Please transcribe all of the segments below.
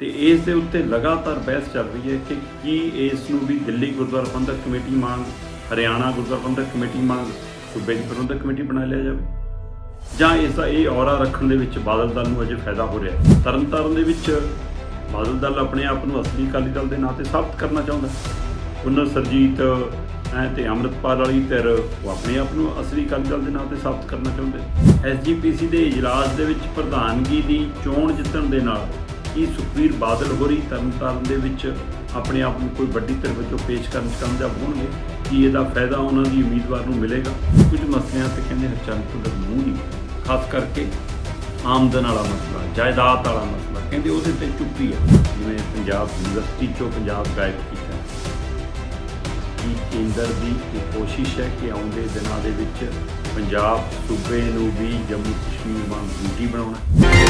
ਤੇ ਇਸ ਦੇ ਉੱਤੇ ਲਗਾਤਾਰ ਬਹਿਸ ਚੱਲ ਰਹੀ ਹੈ ਕਿ ਕੀ ਇਸ ਨੂੰ ਵੀ ਦਿੱਲੀ ਗੁਰਦੁਆਰਾ ਪ੍ਰਬੰਧਕ ਕਮੇਟੀ ਮੰਗ ਹਰਿਆਣਾ ਗੁਰਦੁਆਰਾ ਪ੍ਰਬੰਧਕ ਕਮੇਟੀ ਮੰਗ ਸੂਬੇ ਦੀ ਪ੍ਰਬੰਧਕ ਕਮੇਟੀ ਬਣਾ ਲਿਆ ਜਾਵੇ? ਜਾਂ ਇਸ ਦਾ ਇਹ ਔਰਾ ਰੱਖਣ ਦੇ ਵਿੱਚ ਬਾਦਲ ਦਲ ਨੂੰ ਅਜੇ ਫਾਇਦਾ ਹੋ ਰਿਹਾ ਹੈ? ਤਰਨਤਾਰਨ ਦੇ ਵਿੱਚ ਬਾਦਲ ਦਲ ਆਪਣੇ ਆਪ ਨੂੰ ਅਸਲੀ ਅਕਾਲੀ ਦਲ ਦੇ ਨਾਂ ਤੇ ਸਾਬਤ ਕਰਨਾ ਚਾਹੁੰਦਾ ਹੈ? ਪੁਨਰ ਸਰਜੀਤ ਐ ਤੇ ਅੰਮ੍ਰਿਤਪਾਲ ਵਾਲੀ ਧਿਰ, ਉਹ ਆਪਣੇ ਆਪ ਨੂੰ ਅਸਲੀ ਅਕਾਲੀ ਦਲ ਦੇ ਨਾਂ ਤੇ ਸਾਬਤ ਕਰਨਾ ਚਾਹੁੰਦੇ ਐਸਜੀਪੀਸੀ ਦੇ ਇਜਲਾਸ ਦੇ ਵਿੱਚ ਪ੍ਰਧਾਨਗੀ ਦੀ ਚੋਣ ਜਿੱਤਣ ਦੇ ਨਾਲ ਕੀ ਸੁਖਬੀਰ ਬਾਦਲ ਹੋਰੀ ਤਰਨਤਾਰਨ ਦੇ ਵਿੱਚ ਆਪਣੇ ਆਪ ਨੂੰ ਕੋਈ ਵੱਡੀ ਧਿਰ ਵਜੋਂ ਪੇਸ਼ ਕਰਨ 'ਚ ਕਾਮਯਾਬ ਹੋਣਗੇ? ਕੀ ਇਹਦਾ ਫਾਇਦਾ ਉਹਨਾਂ ਦੀ ਉਮੀਦਵਾਰ ਨੂੰ ਮਿਲੇਗਾ? ਕੁਝ ਮਸਲਿਆਂ ਤੇ ਕਹਿੰਦੇ ਹਰਚੰਦ ਤੋਂ ਮੂੰਹ ਨਹੀਂ। ਖਾਸ ਕਰਕੇ ਆਮਦਨ ਵਾਲਾ ਮਸਲਾ, ਜਾਇਦਾਦ ਵਾਲਾ ਮਸਲਾ, ਕਹਿੰਦੇ ਉਹਦੇ ਤੇ ਚੁੱਪੀ ਹੈ ਜਿਵੇਂ ਪੰਜਾਬ ਯੂਨੀਵਰਸਿਟੀ ਚੋਂ ਪੰਜਾਬ ਗਾਇਬ ਕੀਤਾ। ਕੀ ਕੇਂਦਰ ਦੀ ਇਹ ਕੋਸ਼ਿਸ਼ ਹੈ ਕਿ ਆਉਂਦੇ ਦਿਨਾਂ ਦੇ ਵਿੱਚ ਪੰਜਾਬ ਸੂਬੇ ਨੂੰ ਵੀ ਜੰਮੂ ਕਸ਼ਮੀਰ ਵਾਂਗ ਯੂਟੀ ਬਣਾਉਣਾ?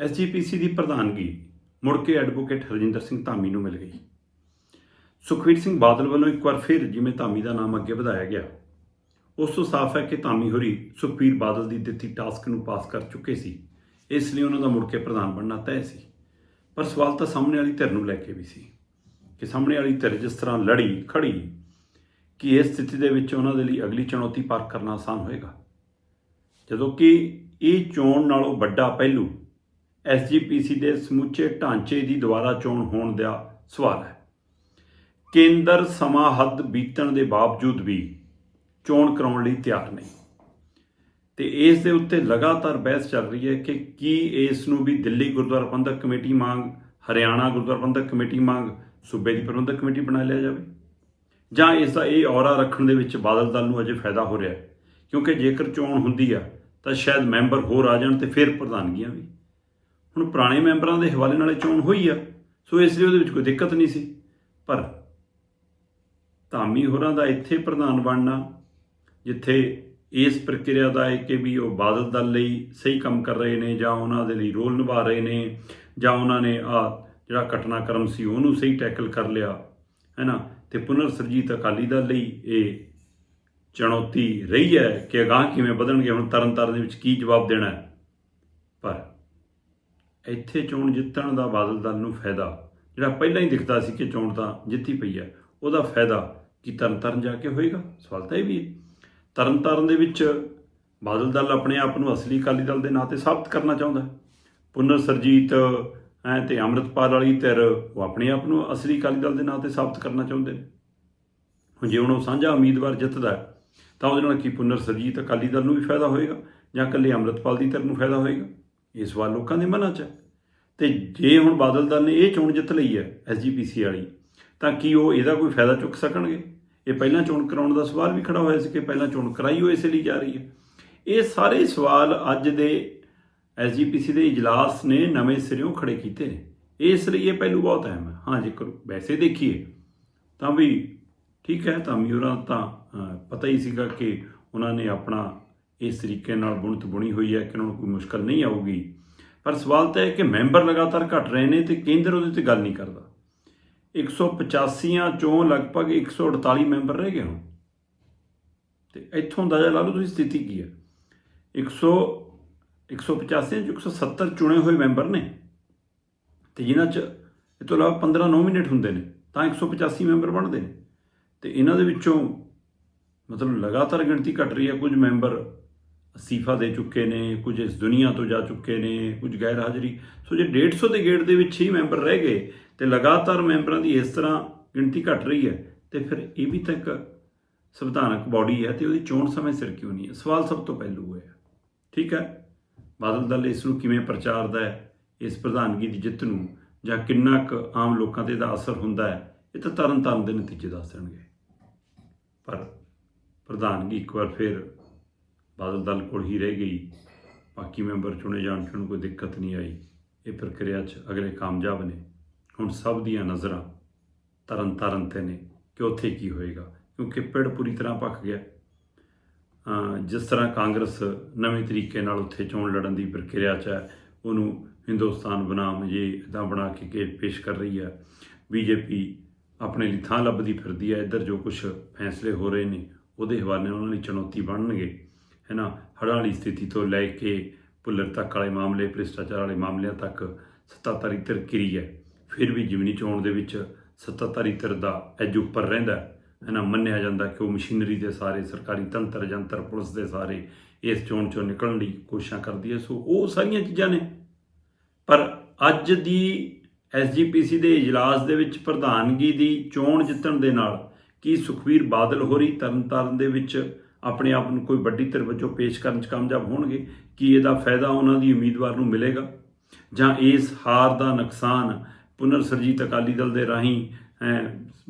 ਐਸਜੀਪੀਸੀ ਦੀ ਪ੍ਰਧਾਨਗੀ ਮੁੜ ਕੇ ਐਡਵੋਕੇਟ ਹਰਜਿੰਦਰ ਸਿੰਘ ਧਾਮੀ ਨੂੰ ਮਿਲ ਗਈ। ਸੁਖਵੀਰ ਸਿੰਘ ਬਾਦਲ ਵੱਲੋਂ ਇੱਕ ਵਾਰ ਫਿਰ ਜਿਵੇਂ ਧਾਮੀ ਦਾ ਨਾਮ ਅੱਗੇ ਵਧਾਇਆ ਗਿਆ, ਉਸ ਤੋਂ ਸਾਫ਼ ਹੈ ਕਿ ਧਾਮੀ ਹੋਰੀ ਸੁਖਬੀਰ ਬਾਦਲ ਦੀ ਦਿੱਤੀ ਟਾਸਕ ਨੂੰ ਪਾਸ ਕਰ ਚੁੱਕੇ ਸੀ, ਇਸ ਲਈ ਉਹਨਾਂ ਦਾ ਮੁੜ ਕੇ ਪ੍ਰਧਾਨ ਬਣਨਾ ਤੈਅ ਸੀ। ਪਰ ਸਵਾਲ ਤਾਂ ਸਾਹਮਣੇ ਵਾਲੀ ਧਿਰ ਨੂੰ ਲੈ ਕੇ ਵੀ ਸੀ ਕਿ ਸਾਹਮਣੇ ਵਾਲੀ ਧਿਰ ਜਿਸ ਤਰ੍ਹਾਂ ਲੜੀ, ਖੜੀ, ਕਿ ਇਸ ਸਥਿਤੀ ਦੇ ਵਿੱਚ ਉਹਨਾਂ ਦੇ ਲਈ ਅਗਲੀ ਚੁਣੌਤੀ ਪਾਰ ਕਰਨਾ ਆਸਾਨ ਹੋਏਗਾ। ਜਦੋਂ ਕਿ ਇਹ ਚੋਣ ਨਾਲੋਂ ਵੱਡਾ ਪਹਿਲੂ ਐਸਜੀਪੀਸੀ ਦੇ ਸਮੁੱਚੇ ਢਾਂਚੇ ਦੀ ਦੁਬਾਰਾ ਚੋਣ ਹੋਣ ਦਾ ਸਵਾਲ ਹੈ। ਕੇਂਦਰ ਸਮਾਂ ਹੱਦ ਬੀਤਣ ਦੇ ਬਾਵਜੂਦ ਵੀ ਚੋਣ ਕਰਾਉਣ ਲਈ ਤਿਆਰ ਨਹੀਂ। ਤੇ ਇਸ ਦੇ ਉੱਤੇ ਲਗਾਤਾਰ ਬਹਿਸ ਚੱਲ ਰਹੀ ਹੈ ਕਿ ਕੀ ਇਸ ਨੂੰ ਵੀ ਦਿੱਲੀ ਗੁਰਦੁਆਰਾ ਪ੍ਰਬੰਧਕ ਕਮੇਟੀ ਮੰਗ ਹਰਿਆਣਾ ਗੁਰਦੁਆਰਾ ਪ੍ਰਬੰਧਕ ਕਮੇਟੀ ਮੰਗ ਸੂਬੇ ਦੀ ਪ੍ਰਬੰਧਕ ਕਮੇਟੀ ਬਣਾ ਲਿਆ ਜਾਵੇ? ਜਾਂ ਇਸ ਦਾ ਇਹ ਔਰਾ ਰੱਖਣ ਦੇ ਵਿੱਚ ਬਾਦਲ ਦਲ ਨੂੰ ਅਜੇ ਫਾਇਦਾ ਹੋ ਰਿਹਾ ਹੈ? ਕਿਉਂਕਿ ਜੇਕਰ ਚੋਣ ਹੁੰਦੀ ਆ, ਤਾਂ ਸ਼ਾਇਦ ਮੈਂਬਰ ਹੋਰ ਆ ਜਾਣ ਤੇ ਫਿਰ ਪ੍ਰਧਾਨਗੀਆਂ ਵੀ। ਹੁਣ ਪੁਰਾਣੇ ਮੈਂਬਰਾਂ ਦੇ ਹਵਾਲੇ ਨਾਲੇ ਚੋਣ ਹੋਈ ਆ, ਸੋ ਇਸ ਲਈ ਉਹਦੇ ਵਿੱਚ ਕੋਈ ਦਿੱਕਤ ਨਹੀਂ ਸੀ। ਪਰ ਧਾਮੀ ਹੋਰਾਂ ਦਾ ਇੱਥੇ ਪ੍ਰਧਾਨ ਬਣਨਾ, ਜਿੱਥੇ ਇਸ ਪ੍ਰਕਿਰਿਆ ਦਾ ਹੈ ਕਿ ਵੀ ਉਹ ਬਾਦਲ ਦਲ ਲਈ ਸਹੀ ਕੰਮ ਕਰ ਰਹੇ ਨੇ, ਜਾਂ ਉਹਨਾਂ ਦੇ ਲਈ ਰੋਲ ਨਿਭਾ ਰਹੇ ਨੇ, ਜਾਂ ਉਹਨਾਂ ਨੇ ਆ ਜਿਹੜਾ ਘਟਨਾਕ੍ਰਮ ਸੀ ਉਹਨੂੰ ਸਹੀ ਟੈਕਲ ਕਰ ਲਿਆ ਹੈ ਨਾ ਤੇ ਪੁਨਰ ਸਰਜੀਤ ਅਕਾਲੀ ਦਲ ਲਈ ਇਹ ਚੁਣੌਤੀ ਰਹੀ ਹੈ ਕਿ ਅਗਾਹ ਕਿਵੇਂ ਵਧਣਗੇ, ਹੁਣ ਤਰਨ ਤਾਰਨ ਦੇ ਵਿੱਚ ਕੀ ਜਵਾਬ ਦੇਣਾ ਹੈ? ਇੱਥੇ ਚੋਣ ਜਿੱਤਣ ਦਾ ਬਾਦਲ ਦਲ ਨੂੰ ਫਾਇਦਾ। ਜਿਹੜਾ ਪਹਿਲਾਂ ਹੀ ਦਿਖਦਾ ਸੀ ਕਿ ਚੋਣ ਤਾਂ ਜਿੱਤੀ ਪਈ ਹੈ, ਉਹਦਾ ਫਾਇਦਾ ਕੀ ਤਰਨ ਤਾਰਨ ਜਾ ਕੇ ਹੋਏਗਾ? ਸਵਾਲ ਤਾਂ ਇਹ ਵੀ ਹੈ। ਤਰਨ ਤਾਰਨ ਦੇ ਵਿੱਚ ਬਾਦਲ ਦਲ ਆਪਣੇ ਆਪ ਨੂੰ ਅਸਲੀ ਅਕਾਲੀ ਦਲ ਦੇ ਨਾਂ ਤੇ ਸਾਬਤ ਕਰਨਾ ਚਾਹੁੰਦਾ ਪੁਨਰ ਸਰਜੀਤ ਐ ਤੇ ਅੰਮ੍ਰਿਤਪਾਲ ਵਾਲੀ ਧਿਰ, ਉਹ ਆਪਣੇ ਆਪ ਨੂੰ ਅਸਲੀ ਅਕਾਲੀ ਦਲ ਦੇ ਨਾਂ ਤੇ ਸਾਬਤ ਕਰਨਾ ਚਾਹੁੰਦੇ ਨੇ। ਹੁਣ ਜੇ ਹੁਣ ਉਹ ਸਾਂਝਾ ਉਮੀਦਵਾਰ ਜਿੱਤਦਾ ਤਾਂ ਉਹਦੇ ਨਾਲ ਕੀ ਪੁਨਰ ਸਰਜੀਤ ਅਕਾਲੀ ਦਲ ਨੂੰ ਵੀ ਫਾਇਦਾ ਹੋਏਗਾ ਜਾਂ ਇਕੱਲੇ ਅੰਮ੍ਰਿਤਪਾਲ ਦੀ ਧਿਰ ਨੂੰ ਫਾਇਦਾ ਹੋਏਗਾ? ਇਹ ਸਵਾਲ ਲੋਕਾਂ ਦੇ ਮਨਾਂ 'ਚ ਹੈ। ਤੇ ਜੇ ਹੁਣ ਬਾਦਲ ਦਲ ਨੇ ਇਹ ਚੋਣ ਜਿੱਤ ਲਈ ਹੈ ਐਸਜੀਪੀਸੀ ਵਾਲੀ, ਤਾਂ ਕੀ ਉਹ ਇਹਦਾ ਕੋਈ ਫਾਇਦਾ ਚੁੱਕ ਸਕਣਗੇ? ਇਹ ਪਹਿਲਾਂ ਚੋਣ ਕਰਾਉਣ ਦਾ ਸਵਾਲ ਵੀ ਖੜਾ ਹੋਇਆ ਸੀ ਕਿ ਪਹਿਲਾਂ ਚੋਣ ਕਰਾਈ ਹੋਏ ਇਸੇ ਲਈ ਜਾ ਰਹੀ ਹੈ। ਇਹ ਸਾਰੇ ਸਵਾਲ ਅੱਜ ਦੇ ਐਸਜੀਪੀਸੀ ਦੇ ਇਜਲਾਸ ਨੇ ਨਵੇਂ ਸਿਰਿਓਂ ਖੜੇ ਕੀਤੇ ਨੇ। ਇਸ ਲਈ ਇਹ ਪਹਿਲੂ ਬਹੁਤ ਅਹਿਮ ਹੈ। ਹਾਂ, ਜੇਕਰ ਵੈਸੇ ਦੇਖੀਏ, ਤਾਂ ਵੀ ਠੀਕ ਹੈ, ਤਾਂ ਮਿਊਰਾਂ ਤਾਂ ਪਤਾ ਹੀ ਸੀਗਾ ਕਿ ਉਹਨਾਂ ਨੇ ਆਪਣਾ ਇਸ ਤਰੀਕੇ ਨਾਲ ਬੁਣਤ ਬੁਣੀ ਹੋਈ ਹੈ ਕਿ ਉਹਨਾਂ ਨੂੰ ਕੋਈ ਮੁਸ਼ਕਲ ਨਹੀਂ ਆਊਗੀ। ਪਰ ਸਵਾਲ ਤਾਂ ਇਹ ਕਿ ਮੈਂਬਰ ਲਗਾਤਾਰ ਘਟ ਰਹੇ ਨੇ ਤੇ ਕੇਂਦਰ ਉਹਦੇ ਤੇ ਗੱਲ ਨਹੀਂ ਕਰਦਾ। 185 ਚੋਂ ਲਗਭਗ 148 ਮੈਂਬਰ ਰਹਿ ਗਏ ਹੁਣ। ਤੇ ਇੱਥੋਂ ਅੰਦਾਜ਼ਾ ਲਾ ਲਓ ਤੁਸੀਂ ਸਥਿਤੀ ਕੀ ਹੈ। 100 185 ਚ 170 ਚੁਣੇ ਹੋਏ ਮੈਂਬਰ ਨੇ। ਤੇ ਜਿਨ੍ਹਾਂ ਚ ਇਹ ਤੋਂ ਇਲਾਵਾ 15 ਨੋਮੀਨੇਟ ਹੁੰਦੇ ਨੇ, ਤਾਂ 185 ਮੈਂਬਰ ਬਣਦੇ ਨੇ। ਤੇ ਇਹਨਾਂ ਦੇ ਵਿੱਚੋਂ ਮਤਲਬ ਲਗਾਤਾਰ ਗਿਣਤੀ ਘਟ ਰਹੀ ਹੈ, ਕੁਝ ਮੈਂਬਰ ਅਸਤੀਫਾ ਦੇ ਚੁੱਕੇ ਨੇ, ਕੁਝ ਇਸ ਦੁਨੀਆ ਤੋਂ ਜਾ ਚੁੱਕੇ ਨੇ, ਕੁਝ ਗੈਰ ਹਾਜ਼ਰੀ। ਸੋ ਜੇ 150 ਦੇ ਗੇੜ ਦੇ ਵਿੱਚ ਹੀ ਮੈਂਬਰ ਰਹਿ ਗਏ ਤੇ ਲਗਾਤਾਰ ਮੈਂਬਰਾਂ ਦੀ ਇਸ ਤਰ੍ਹਾਂ ਗਿਣਤੀ ਘਟ ਰਹੀ ਹੈ, ਤੇ ਫਿਰ ਇਹ ਵੀ ਤਾਂ ਇੱਕ ਸੰਵਿਧਾਨਕ ਬਾਡੀ ਹੈ ਤੇ ਉਹਦੀ ਚੋਣ ਸਮੇਂ ਸਿਰ ਕਿਉਂ ਨਹੀਂ ਹੈ? ਸਵਾਲ ਸਭ ਤੋਂ ਪਹਿਲੂ ਹੈ। ਠੀਕ ਹੈ? ਬਾਦਲ ਦਲ ਇਸ ਨੂੰ ਕਿਵੇਂ ਪ੍ਰਚਾਰਦਾ ਹੈ? ਇਸ ਪ੍ਰਧਾਨਗੀ ਦੀ ਜਿੱਤ ਨੂੰ ਜਾਂ ਕਿੰਨਾ ਕੁ ਆਮ ਲੋਕਾਂ ਤੇ ਇਹਦਾ ਅਸਰ ਹੁੰਦਾ ਹੈ? ਇਹ ਤਾਂ ਤਰਨ ਤਾਰਨ ਦੇ ਨਤੀਜੇ ਦੱਸ ਦੇਣਗੇ। ਪਰ ਪ੍ਰਧਾਨਗੀ ਇੱਕ ਵਾਰ ਫਿਰ ਬਾਦਲ ਦਲ ਕੋਲ ਹੀ ਰਹਿ ਗਈ। ਬਾਕੀ ਮੈਂਬਰ ਚੁਣੇ ਜਾਣ 'ਚ ਉਹਨੂੰ ਕੋਈ ਦਿੱਕਤ ਨਹੀਂ ਆਈ। ਇਹ ਪ੍ਰਕਿਰਿਆ 'ਚ ਅਗਲੇ ਕਾਮਯਾਬ ਨੇ। ਹੁਣ ਸਭ ਦੀਆਂ ਨਜ਼ਰਾਂ ਤਰਨ ਤਾਰਨ ਤੇ ਨੇ ਕਿ ਉੱਥੇ ਕੀ ਹੋਏਗਾ, ਕਿਉਂਕਿ ਪਿੜ ਪੂਰੀ ਤਰ੍ਹਾਂ ਪੱਕ ਗਿਆ। ਜਿਸ ਤਰ੍ਹਾਂ ਕਾਂਗਰਸ ਨਵੇਂ ਤਰੀਕੇ ਨਾਲ ਉੱਥੇ ਚੋਣ ਲੜਨ ਦੀ ਪ੍ਰਕਿਰਿਆ 'ਚ ਹੈ, ਉਹਨੂੰ ਹਿੰਦੁਸਤਾਨ ਬਨਾਮ ਜੇ ਇਦਾਂ ਬਣਾ ਕੇ ਕੇ ਪੇਸ਼ ਕਰ ਰਹੀ ਹੈ। ਬੀਜੇਪੀ ਆਪਣੇ ਲਈ ਥਾਂ ਲੱਭਦੀ ਫਿਰਦੀ ਹੈ। ਇੱਧਰ ਜੋ ਕੁਝ ਫੈਸਲੇ ਹੋ ਰਹੇ ਨੇ, ਉਹਦੇ ਹਵਾਲੇ ਉਹਨਾਂ ਲਈ ਚੁਣੌਤੀ ਬਣਨਗੇ। ਹੈ ਨਾ ਹੜ੍ਹਾਂ ਵਾਲੀ ਸਥਿਤੀ ਤੋਂ ਲੈ ਕੇ ਭੁੱਲਰ ਤੱਕ ਵਾਲੇ ਮਾਮਲੇ, ਭ੍ਰਿਸ਼ਟਾਚਾਰ ਵਾਲੇ ਮਾਮਲਿਆਂ ਤੱਕ ਸੱਤਾਧਾਰੀ ਧਿਰ ਕਿਰੀ ਹੈ। ਫਿਰ ਵੀ ਜਿਮਨੀ ਚੋਣ ਦੇ ਵਿੱਚ ਸੱਤਾਧਾਰੀ ਧਿਰ ਦਾ ਐਜ ਉੱਪਰ ਰਹਿੰਦਾ ਹੈ। ਨਾ ਮੰਨਿਆ ਜਾਂਦਾ ਕਿ ਉਹ ਮਸ਼ੀਨਰੀ ਦੇ ਸਾਰੇ, ਸਰਕਾਰੀ ਤੰਤਰ ਜੰਤਰ ਪੁਲਿਸ ਦੇ ਸਾਰੇ ਇਸ ਚੋਣ ਚੋਂ ਨਿਕਲਣ ਦੀ ਕੋਸ਼ਿਸ਼ਾਂ ਕਰਦੀ ਹੈ। ਸੋ ਉਹ ਸਾਰੀਆਂ ਚੀਜ਼ਾਂ ਨੇ। ਪਰ ਅੱਜ ਦੀ ਐਸਜੀਪੀਸੀ ਦੇ ਇਜਲਾਸ ਦੇ ਵਿੱਚ ਪ੍ਰਧਾਨਗੀ ਦੀ ਚੋਣ ਜਿੱਤਣ ਦੇ ਨਾਲ ਕੀ ਸੁਖਵੀਰ ਬਾਦਲ ਹੋਰੀ ਤਰਨਤਾਰਨ ਦੇ ਵਿੱਚ ਆਪਣੇ ਆਪ ਨੂੰ ਕੋਈ ਵੱਡੀ ਧਿਰ ਵਜੋਂ ਪੇਸ਼ ਕਰਨ 'ਚ ਕਾਮਯਾਬ ਹੋਣਗੇ ਕਿ ਇਹਦਾ ਫਾਇਦਾ ਉਹਨਾਂ ਦੀ ਉਮੀਦਵਾਰ ਨੂੰ ਮਿਲੇਗਾ? ਜਾਂ ਇਸ ਹਾਰ ਦਾ ਨੁਕਸਾਨ ਪੁਨਰ ਸਰਜੀਤ ਅਕਾਲੀ ਦਲ ਦੇ ਰਾਹੀਂ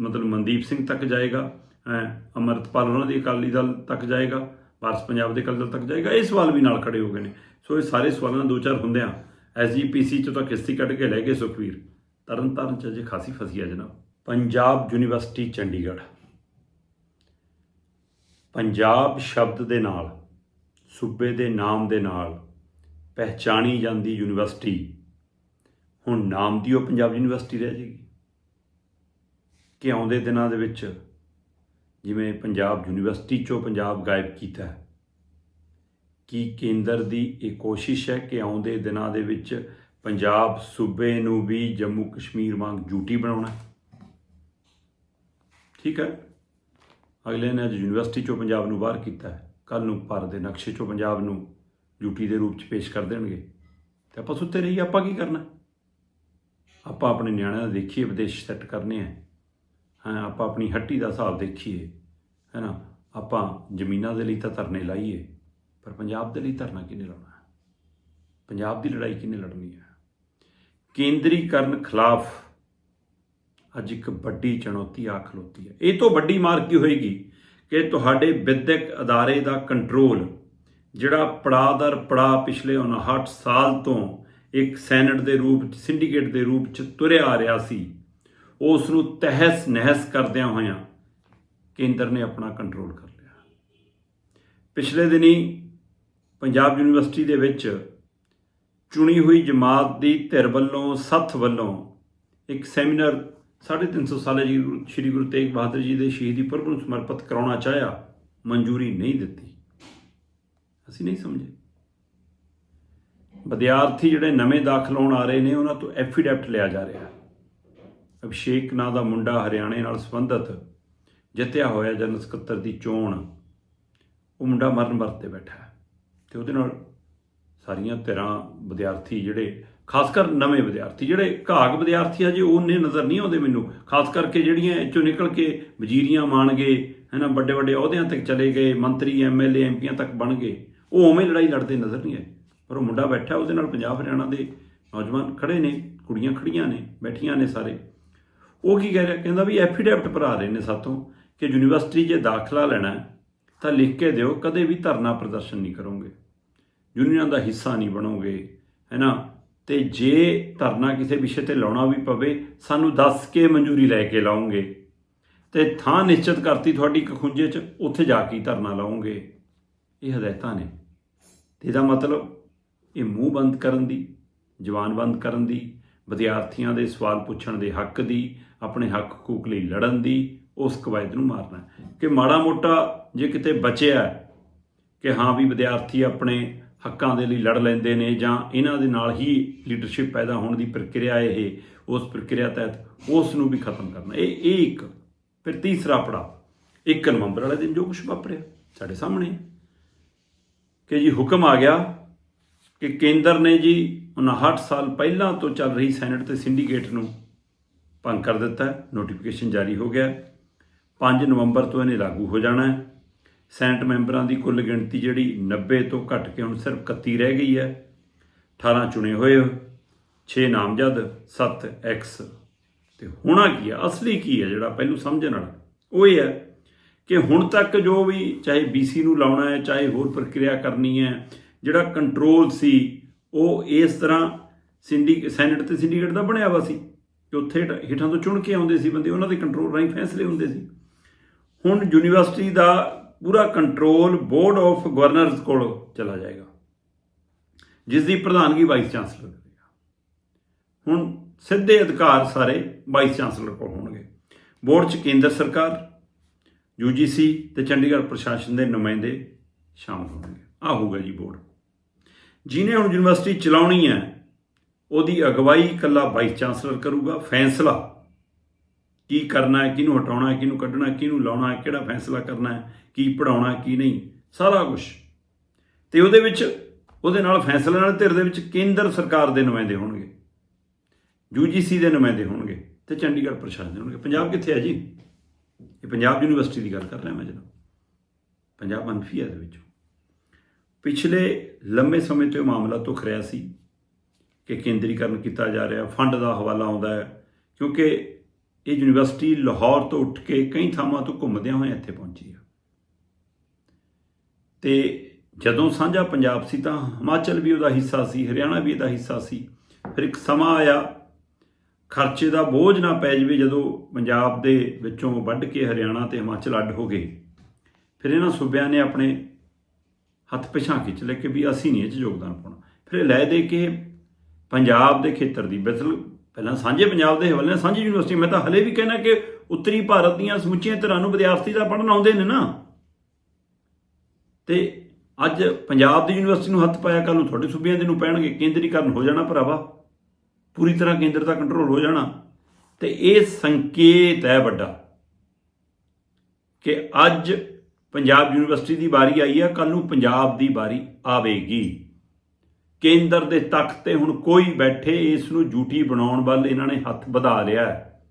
ਮਤਲਬ ਮਨਦੀਪ ਸਿੰਘ ਤੱਕ ਜਾਏਗਾ ਅਹ, ਅਮਰਤਪਾਲ ਉਹਨਾਂ ਦੀ ਅਕਾਲੀ ਦਲ ਤੱਕ ਜਾਏਗਾ ਭਾਰਤ ਪੰਜਾਬ ਦੇ ਅਕਾਲੀ ਦਲ ਤੱਕ ਜਾਏਗਾ ਇਹ ਸਵਾਲ ਵੀ ਨਾਲ ਖੜੇ ਹੋ ਗਏ ਨੇ। ਸੋ ਇਹ ਸਾਰੇ ਸਵਾਲਾਂ ਦੋ ਚਾਰ ਹੁੰਦਿਆਂ ਐਸਜੀਪੀਸੀ 'ਚੋਂ ਤਾਂ ਕਿਸ਼ਤੀ ਕੱਢ ਕੇ ਲੈ ਗਏ ਸੁਖਵੀਰ। ਤਰਨ ਤਾਰਨ ਚ ਅਜੇ ਖਾਸੀ ਫਸੀ ਆ ਜਨਾਬ। ਪੰਜਾਬ ਯੂਨੀਵਰਸਿਟੀ ਚੰਡੀਗੜ੍ਹ। ਪੰਜਾਬ ਸ਼ਬਦ ਦੇ ਨਾਲ, ਸੂਬੇ ਦੇ ਨਾਮ ਦੇ ਨਾਲ ਪਹਿਚਾਣੀ ਜਾਂਦੀ ਯੂਨੀਵਰਸਿਟੀ, ਹੁਣ ਨਾਮ ਦੀ ਉਹ ਪੰਜਾਬ ਯੂਨੀਵਰਸਿਟੀ ਰਹਿ ਜਾਏਗੀ ਕਿ ਆਉਂਦੇ ਦਿਨਾਂ ਦੇ ਵਿੱਚ ਜਿਵੇਂ ਪੰਜਾਬ ਯੂਨੀਵਰਸਿਟੀ ਚੋਂ ਪੰਜਾਬ ਗਾਇਬ ਕੀਤਾ ਹੈ, ਕੀ ਕੇਂਦਰ ਦੀ ਇਹ ਕੋਸ਼ਿਸ਼ ਹੈ ਕਿ ਆਉਂਦੇ ਦਿਨਾਂ ਦੇ ਵਿੱਚ ਪੰਜਾਬ ਸੂਬੇ ਨੂੰ ਵੀ ਜੰਮੂ ਕਸ਼ਮੀਰ ਵਾਂਗ ਜੂਟੀ ਬਣਾਉਣਾ ਠੀਕ ਹੈ? ਅਗਲੇ ਨੇ ਅੱਜ ਯੂਨੀਵਰਸਿਟੀ ਚੋਂ ਪੰਜਾਬ ਨੂੰ ਬਾਹਰ ਕੀਤਾ ਹੈ। ਕੱਲ ਨੂੰ ਭਾਰਤ ਦੇ ਨਕਸ਼ੇ ਚੋਂ ਪੰਜਾਬ ਨੂੰ ਯੂਟੀ ਦੇ ਰੂਪ ਚ ਪੇਸ਼ ਕਰ ਦੇਣਗੇ। ਤੇ ਆਪਾਂ ਸੁੱਤੇ ਰਹੀ ਆਪਾਂ ਕੀ ਕਰਨਾ? ਆਪਾਂ ਆਪਣੇ ਨਿਆਣਿਆਂ ਦਾ ਦੇਖੀਏ, ਵਿਦੇਸ਼ ਸੈੱਟ ਕਰਨੇ ਆ। ਹਾਂ, ਆਪਾਂ ਆਪਣੀ ਹੱਟੀ ਦਾ ਹਿਸਾਬ ਦੇਖੀਏ, ਹੈ ਨਾ? ਆਪਾਂ ਜ਼ਮੀਨਾਂ ਦੇ ਲਈ ਤਾਂ ਧਰਨੇ ਲਾਈਏ, ਪਰ ਪੰਜਾਬ ਦੇ ਲਈ ਧਰਨਾ ਕਿਹਨੇ ਲਾਉਣਾ? ਪੰਜਾਬ ਦੀ ਲੜਾਈ ਕਿਹਨੇ ਲੜਨੀ ਹੈ ਕੇਂਦਰੀਕਰਨ ਖਿਲਾਫ ਅੱਜ ਇੱਕ ਵੱਡੀ ਚੁਣੌਤੀ ਆ ਖਲੋਤੀ ਹੈ। ਇਹ ਤੋਂ ਵੱਡੀ ਮਾਰ ਕੀ ਹੋਏਗੀ ਕਿ ਤੁਹਾਡੇ ਵਿਦਿਅਕ ਅਦਾਰੇ ਦਾ ਕੰਟਰੋਲ ਜਿਹੜਾ ਪੜਾਦਰ ਪੜਾਅ ਪਿਛਲੇ 59 ਸਾਲ ਤੋਂ ਇੱਕ ਸੈਨੇਟ ਦੇ ਰੂਪ ਚ ਸਿੰਡੀਕੇਟ ਦੇ ਰੂਪ ਚ ਤੁਰਿਆ ਆ ਰਿਹਾ ਸੀ ਉਸ ਨੂੰ ਤਹਿਸ ਨਹਿਸ ਕਰਦਿਆਂ ਹੋਇਆਂ ਕੇਂਦਰ ਨੇ ਆਪਣਾ ਕੰਟਰੋਲ ਕਰ ਲਿਆ। ਪਿਛਲੇ ਦਿਨੀ ਪੰਜਾਬ ਯੂਨੀਵਰਸਿਟੀ ਦੇ ਵਿੱਚ ਚੁਣੀ ਹੋਈ ਜਮਾਤ ਦੀ ਧਿਰ ਵੱਲੋਂ, ਸੱਥ ਵੱਲੋਂ ਇੱਕ ਸੈਮੀਨਾਰ 350 ਸਾਲੇ ਜੀ ਸ੍ਰੀ ਗੁਰੂ ਤੇਗ ਬਹਾਦਰ ਜੀ ਦੇ ਸ਼ਹੀਦੀ ਪੁਰਬ ਨੂੰ ਸਮਰਪਿਤ ਕਰਾਉਣਾ ਚਾਹਿਆ, ਮਨਜ਼ੂਰੀ ਨਹੀਂ ਦਿੱਤੀ। ਅਸੀਂ ਨਹੀਂ ਸਮਝੇ। ਵਿਦਿਆਰਥੀ ਜਿਹੜੇ ਨਵੇਂ ਦਾਖਲ ਹੋਣ ਆ ਰਹੇ ਨੇ, ਉਹਨਾਂ ਤੋਂ ਐਫੀਡੈਵਿਟ ਲਿਆ ਜਾ ਰਿਹਾ ਹੈ। ਅਭਿਸ਼ੇਕ ਨਾਂ ਦਾ ਮੁੰਡਾ ਹਰਿਆਣੇ ਨਾਲ ਸੰਬੰਧਿਤ ਜਿੱਤਿਆ ਹੋਇਆ ਜਨਰਲ ਸਕੱਤਰ ਦੀ ਚੋਣ, ਉਹ ਮੁੰਡਾ ਮਰਨ ਵਰਤੇ ਬੈਠਾ ਹੈ। ਤੇ ਉਹਦੇ ਨਾਲ ਸਾਰੀਆਂ ਧਿਰਾਂ ਵਿਦਿਆਰਥੀ ਜਿਹੜੇ ਖਾਸ ਕਰ ਨਵੇਂ ਵਿਦਿਆਰਥੀ। ਜਿਹੜੇ ਘਾਗ ਵਿਦਿਆਰਥੀ ਆ ਜੇ ਉਹਨੇ ਨਜ਼ਰ ਨਹੀਂ ਆਉਂਦੇ ਮੈਨੂੰ। ਖਾਸ ਕਰਕੇ ਜਿਹੜੀਆਂ ਇਹ ਚੋਂ ਨਿਕਲ ਕੇ ਵਜ਼ੀਰੀਆਂ ਬਣ ਗਏ, ਹੈਨਾ, ਵੱਡੇ ਵੱਡੇ ਅਹੁਦਿਆਂ ਤੱਕ ਚਲੇ ਗਏ, ਮੰਤਰੀ ਐਮਐਲਏ ਐਮਪੀਆਂ ਤੱਕ ਬਣ ਗਏ। ਉਹ ਉਵੇਂ ਲੜਾਈ ਲੜਦੇ ਨਜ਼ਰ ਨਹੀਂ ਆਏ। ਪਰ ਉਹ ਮੁੰਡਾ ਬੈਠਾ, ਉਹਦੇ ਨਾਲ ਪੰਜਾਬ, ਹਰਿਆਣਾ ਦੇ ਨੌਜਵਾਨ ਖੜੇ ਨੇ, ਕੁੜੀਆਂ ਖੜੀਆਂ ਨੇ, ਬੈਠੀਆਂ ਨੇ ਸਾਰੇ। ਉਹ ਕੀ ਕਹਿ ਰਿਹਾ? ਕਹਿੰਦਾ ਵੀ ਐਫੀਡੈਵਿਟ ਭਰਾ ਰਹੇ ਨੇ ਸਾਤੋਂ ਕਿ ਯੂਨੀਵਰਸਿਟੀ 'ਚ ਦਾਖਲਾ ਲੈਣਾ ਤਾਂ ਲਿਖ ਕੇ ਦਿਓ, ਕਦੇ ਵੀ ਧਰਨਾ ਪ੍ਰਦਰਸ਼ਨ ਨਹੀਂ ਕਰੋਗੇ। ਯੂਨੀਅਨਾਂ ਦਾ ਹਿੱਸਾ ਨਹੀਂ ਬਣੋਗੇ, ਹੈਨਾ। ਤੇ ਜੇ ਧਰਨਾ ਕਿਸੇ ਵਿਸ਼ੇ ਤੇ ਲਾਉਣਾ ਵੀ ਪਵੇ, ਸਾਨੂੰ ਦੱਸ ਕੇ ਮਨਜ਼ੂਰੀ ਲੈ ਕੇ ਲਾਉਂਗੇ। ਤੇ ਥਾਂ ਨਿਸ਼ਚਿਤ ਕਰਤੀ ਤੁਹਾਡੀ ਕਖੁੰਜੇ 'ਚ, ਉੱਥੇ ਜਾ ਕੇ ਹੀ ਧਰਨਾ ਲਾਉਂਗੇ। ਇਹ ਹਦਾਇਤਾਂ ਨੇ। ਤੇ ਇਹਦਾ ਮਤਲਬ ਇਹ ਮੂੰਹ ਬੰਦ ਕਰਨ ਦੀ, ਜ਼ੁਬਾਨ ਬੰਦ ਕਰਨ ਦੀ, ਵਿਦਿਆਰਥੀਆਂ ਦੇ ਸਵਾਲ ਪੁੱਛਣ ਦੇ ਹੱਕ ਦੀ, ਆਪਣੇ ਹੱਕ ਹਕੂਕ ਲਈ ਲੜਨ ਦੀ, ਉਸ ਕਵਾਇਦ ਨੂੰ ਮਾਰਨਾ ਕਿ ਮਾੜਾ ਮੋਟਾ ਜੇ ਕਿਤੇ ਬਚਿਆ ਕਿ ਹਾਂ ਵੀ ਵਿਦਿਆਰਥੀ ਆਪਣੇ ਹੱਕਾਂ ਦੇ ਲਈ ਲੜ ਲੈਂਦੇ ਨੇ ਜਾਂ ਇਹਨਾਂ ਦੇ ਨਾਲ ਹੀ ਲੀਡਰਸ਼ਿਪ ਪੈਦਾ ਹੋਣ ਦੀ ਪ੍ਰਕਿਰਿਆ ਇਹ, ਉਸ ਪ੍ਰਕਿਰਿਆ ਤਹਿਤ ਉਸ ਨੂੰ ਵੀ ਖਤਮ ਕਰਨਾ। ਇਹ ਇਹ ਇੱਕ, ਫਿਰ ਤੀਸਰਾ ਪੜਾ 1 ਨਵੰਬਰ ਵਾਲੇ ਦਿਨ ਜੋ ਕੁਝ ਵਾਪਰਿਆ, ਸਾਡੇ ਸਾਹਮਣੇ। ਕਿ ਜੀ ਹੁਕਮ ਆ ਗਿਆ ਕਿ ਕੇਂਦਰ ਨੇ ਜੀ 59 ਸਾਲ ਪਹਿਲਾਂ ਤੋਂ ਚੱਲ ਰਹੀ ਸੈਨੇਟ ਤੇ ਸਿੰਡੀਕੇਟ ਨੂੰ ਭੰਗ ਕਰ ਦਿੱਤਾ, ਨੋਟੀਫਿਕੇਸ਼ਨ ਜਾਰੀ ਹੋ ਗਿਆ। 5 ਨਵੰਬਰ ਤੋਂ ਇਹਨੇ ਲਾਗੂ ਹੋ ਜਾਣਾ ਹੈ। ਸੈਨੇਟ ਮੈਂਬਰਾਂ ਦੀ ਕੁੱਲ ਗਿਣਤੀ ਜਿਹੜੀ 90 ਤੋਂ ਘਟ ਕੇ ਹੁਣ ਸਿਰਫ 31 ਰਹਿ ਗਈ ਹੈ। 18 ਚੁਣੇ ਹੋਏ 6 ਨਾਮਜ਼ਦ 7 ਐਕਸ ਤੇ ਹੋਣਾ ਕੀ ਹੈ ਅਸਲੀ ਕੀ ਹੈ ਜਿਹੜਾ ਪਹਿਲੂ ਸਮਝਣ ਵਾਲਾ? ਉਹ ਇਹ ਹੈ ਕਿ ਹੁਣ ਤੱਕ ਜੋ ਵੀ ਚਾਹੇ ਬੀਸੀ ਨੂੰ ਲਾਉਣਾ ਹੈ, ਚਾਹੇ ਹੋਰ ਪ੍ਰਕਿਰਿਆ ਕਰਨੀ ਹੈ, ਜਿਹੜਾ ਕੰਟਰੋਲ ਸੀ, ਉਹ ਇਸ ਤਰ੍ਹਾਂ ਸਿੰਡੀ ਸੈਨੇਟ ਤੇ ਸਿੰਡੀਕੇਟ ਦਾ ਬਣਿਆ ਵਾ ਸੀ ਕਿ ਉੱਥੇ ਹੇਠ- ਹੇਠਾਂ ਤੋਂ ਚੁਣ ਕੇ ਆਉਂਦੇ ਸੀ ਬੰਦੇ, ਉਹਨਾਂ ਦੇ ਕੰਟਰੋਲ ਰਾਹੀਂ ਫੈਸਲੇ ਹੁੰਦੇ ਸੀ। ਹੁਣ ਯੂਨੀਵਰਸਿਟੀ ਦਾ ਪੂਰਾ ਕੰਟਰੋਲ ਬੋਰਡ ਆਫ ਗਵਰਨਰਸ ਕੋਲ ਚਲਾ ਜਾਏਗਾ। ਜਿਸ ਦੀ ਪ੍ਰਧਾਨਗੀ ਵਾਈਸ ਚਾਂਸਲਰ ਕਰੇਗਾ ਹੁਣ ਸਿੱਧੇ ਅਧਿਕਾਰ ਸਾਰੇ ਵਾਈਸ ਚਾਂਸਲਰ ਕੋਲ ਹੋਣਗੇ। ਬੋਰਡ 'ਚ ਕੇਂਦਰ ਸਰਕਾਰ, UGC ਤੇ ਚੰਡੀਗੜ੍ਹ ਪ੍ਰਸ਼ਾਸਨ ਦੇ ਨੁਮਾਇੰਦੇ ਸ਼ਾਮਲ ਹੋਣਗੇ। ਆ ਹੋਊਗਾ ਜੀ ਬੋਰਡ ਜਿਹਨੇ ਹੁਣ ਯੂਨੀਵਰਸਿਟੀ ਚਲਾਉਣੀ ਹੈ, ਉਹਦੀ ਅਗਵਾਈ ਇਕੱਲਾ ਵਾਈਸ ਚਾਂਸਲਰ ਕਰੂਗਾ, ਫੈਸਲਾ ਕੀ ਕਰਨਾ ਹੈ, ਕਿਹਨੂੰ ਹਟਾਉਣਾ ਹੈ, ਕਿਹਨੂੰ ਕੱਢਣਾ ਹੈ, ਕਿਹਨੂੰ ਲਾਉਣਾ ਹੈ, ਕਿਹੜਾ ਫੈਸਲਾ ਕਰਨਾ ਹੈ, ਕੀ ਪੜਾਉਣਾ ਕੀ ਨਹੀਂ, ਸਾਰਾ ਕੁਝ ਤੇ ਉਹਦੇ ਵਿੱਚ, ਉਹਦੇ ਨਾਲ ਫੈਸਲੇ ਨਾਲ ਧਿਰ ਦੇ ਵਿੱਚ ਕੇਂਦਰ ਸਰਕਾਰ ਦੇ ਨੁਮਾਇੰਦੇ ਹੋਣਗੇ। UGC ਦੇ ਨੁਮਾਇੰਦੇ ਹੋਣਗੇ ਤੇ ਚੰਡੀਗੜ੍ਹ ਪ੍ਰਸ਼ਾਸਨ ਦੇ ਹੋਣਗੇ। ਪੰਜਾਬ ਕਿੱਥੇ ਹੈ ਜੀ? ਇਹ ਪੰਜਾਬ ਯੂਨੀਵਰਸਿਟੀ ਦੀ ਗੱਲ ਕਰ ਰਿਹਾ ਮੈਂ ਜਨਾਬ ਪੰਜਾਬ ਮੰਫੀ ਹੈ ਦੇ ਵਿੱਚ। ਪਿਛਲੇ ਲੰਮੇ ਸਮੇਂ ਤੋਂ ਇਹ ਮਾਮਲਾ ਤੁਖ ਰਿਹਾ ਸੀ ਕਿ ਕੇਂਦਰੀਕਰਨ ਕੀਤਾ ਜਾ ਰਿਹਾ, ਫੰਡ ਦਾ ਹਵਾਲਾ ਆਉਂਦਾ ਹੈ, ਕਿਉਂਕਿ ਇਹ ਯੂਨੀਵਰਸਿਟੀ ਲਾਹੌਰ ਤੋਂ ਉੱਠ ਕੇ ਕਈ ਥਾਵਾਂ ਤੋਂ ਘੁੰਮਦਿਆਂ ਹੋਏ ਇੱਥੇ ਪਹੁੰਚੀ ਆ। ਤੇ ਜਦੋਂ ਸਾਂਝਾ ਪੰਜਾਬ ਸੀ ਤਾਂ ਹਿਮਾਚਲ ਵੀ ਉਹਦਾ ਹਿੱਸਾ ਸੀ, ਹਰਿਆਣਾ ਵੀ ਇਹਦਾ ਹਿੱਸਾ ਸੀ। ਫਿਰ ਇੱਕ ਸਮਾਂ ਆਇਆ, ਖਰਚੇ ਦਾ ਬੋਝ ਨਾ ਪੈ ਜਾਵੇ ਜਦੋਂ ਪੰਜਾਬ ਦੇ ਵਿੱਚੋਂ ਵੱਢ ਕੇ ਹਰਿਆਣਾ ਤੇ ਹਿਮਾਚਲ ਅੱਡ ਹੋ ਗਏ। ਫਿਰ ਇਹਨਾਂ ਸੂਬਿਆਂ ਨੇ ਆਪਣੇ ਹੱਥ ਪਿਛਾਂ ਖਿੱਚ ਲਏ ਕਿ ਵੀ ਅਸੀਂ ਨਹੀਂ ਇਹ 'ਚ ਯੋਗਦਾਨ ਪਾਉਣਾ। ਫਿਰ ਇਹ ਲੈ ਦੇ ਕੇ ਪੰਜਾਬ ਦੇ ਖੇਤਰ ਦੀ ਬਿਲਕੁਲ ਪਹਿਲਾਂ ਸਾਂਝੇ ਪੰਜਾਬ ਦੇ ਹਵਾਲੇ ਨਾਲ ਸਾਂਝੀ ਯੂਨੀਵਰਸਿਟੀ, ਮੈਂ ਤਾਂ ਹਲੇ ਵੀ ਕਹਿਣਾ ਕਿ ਉੱਤਰੀ ਭਾਰਤ ਦੀਆਂ ਸਮੁੱਚੀਆਂ ਧਿਰਾਂ ਨੂੰ ਵਿਦਿਆਰਥੀ ਦਾ ਪੜ੍ਹਨ ਆਉਂਦੇ ਨੇ ਨਾ। ਤੇ ਅੱਜ ਪੰਜਾਬ ਦੀ ਯੂਨੀਵਰਸਿਟੀ ਨੂੰ ਹੱਥ ਪਾਇਆ ਕੱਲ ਨੂੰ ਤੁਹਾਡੇ ਸੂਬਿਆਂ ਦੇ ਨੂੰ ਪੈਣਗੇ, ਕੇਂਦਰੀਕਰਨ ਹੋ ਜਾਣਾ ਭਰਾਵਾ। ਪੂਰੀ ਤਰ੍ਹਾਂ ਕੇਂਦਰ ਦਾ ਕੰਟਰੋਲ ਹੋ ਜਾਣਾ। ਤੇ ਇਹ ਸੰਕੇਤ ਹੈ ਵੱਡਾ ਕਿ ਅੱਜ ਪੰਜਾਬ ਯੂਨੀਵਰਸਿਟੀ ਦੀ ਵਾਰੀ ਆਈ ਹੈ ਕੱਲ ਨੂੰ ਪੰਜਾਬ ਦੀ ਵਾਰੀ ਆਵੇਗੀ। ਕੇਂਦਰ ਦੇ ਤਖਤ ਤੇ ਹੁਣ ਕੋਈ ਬੈਠੇ ਇਸ ਨੂੰ ਝੂਠੀ ਬਣਾਉਣ ਵੱਲ ਇਹਨਾਂ ਨੇ ਹੱਥ ਵਧਾ ਲਿਆ ਹੈ।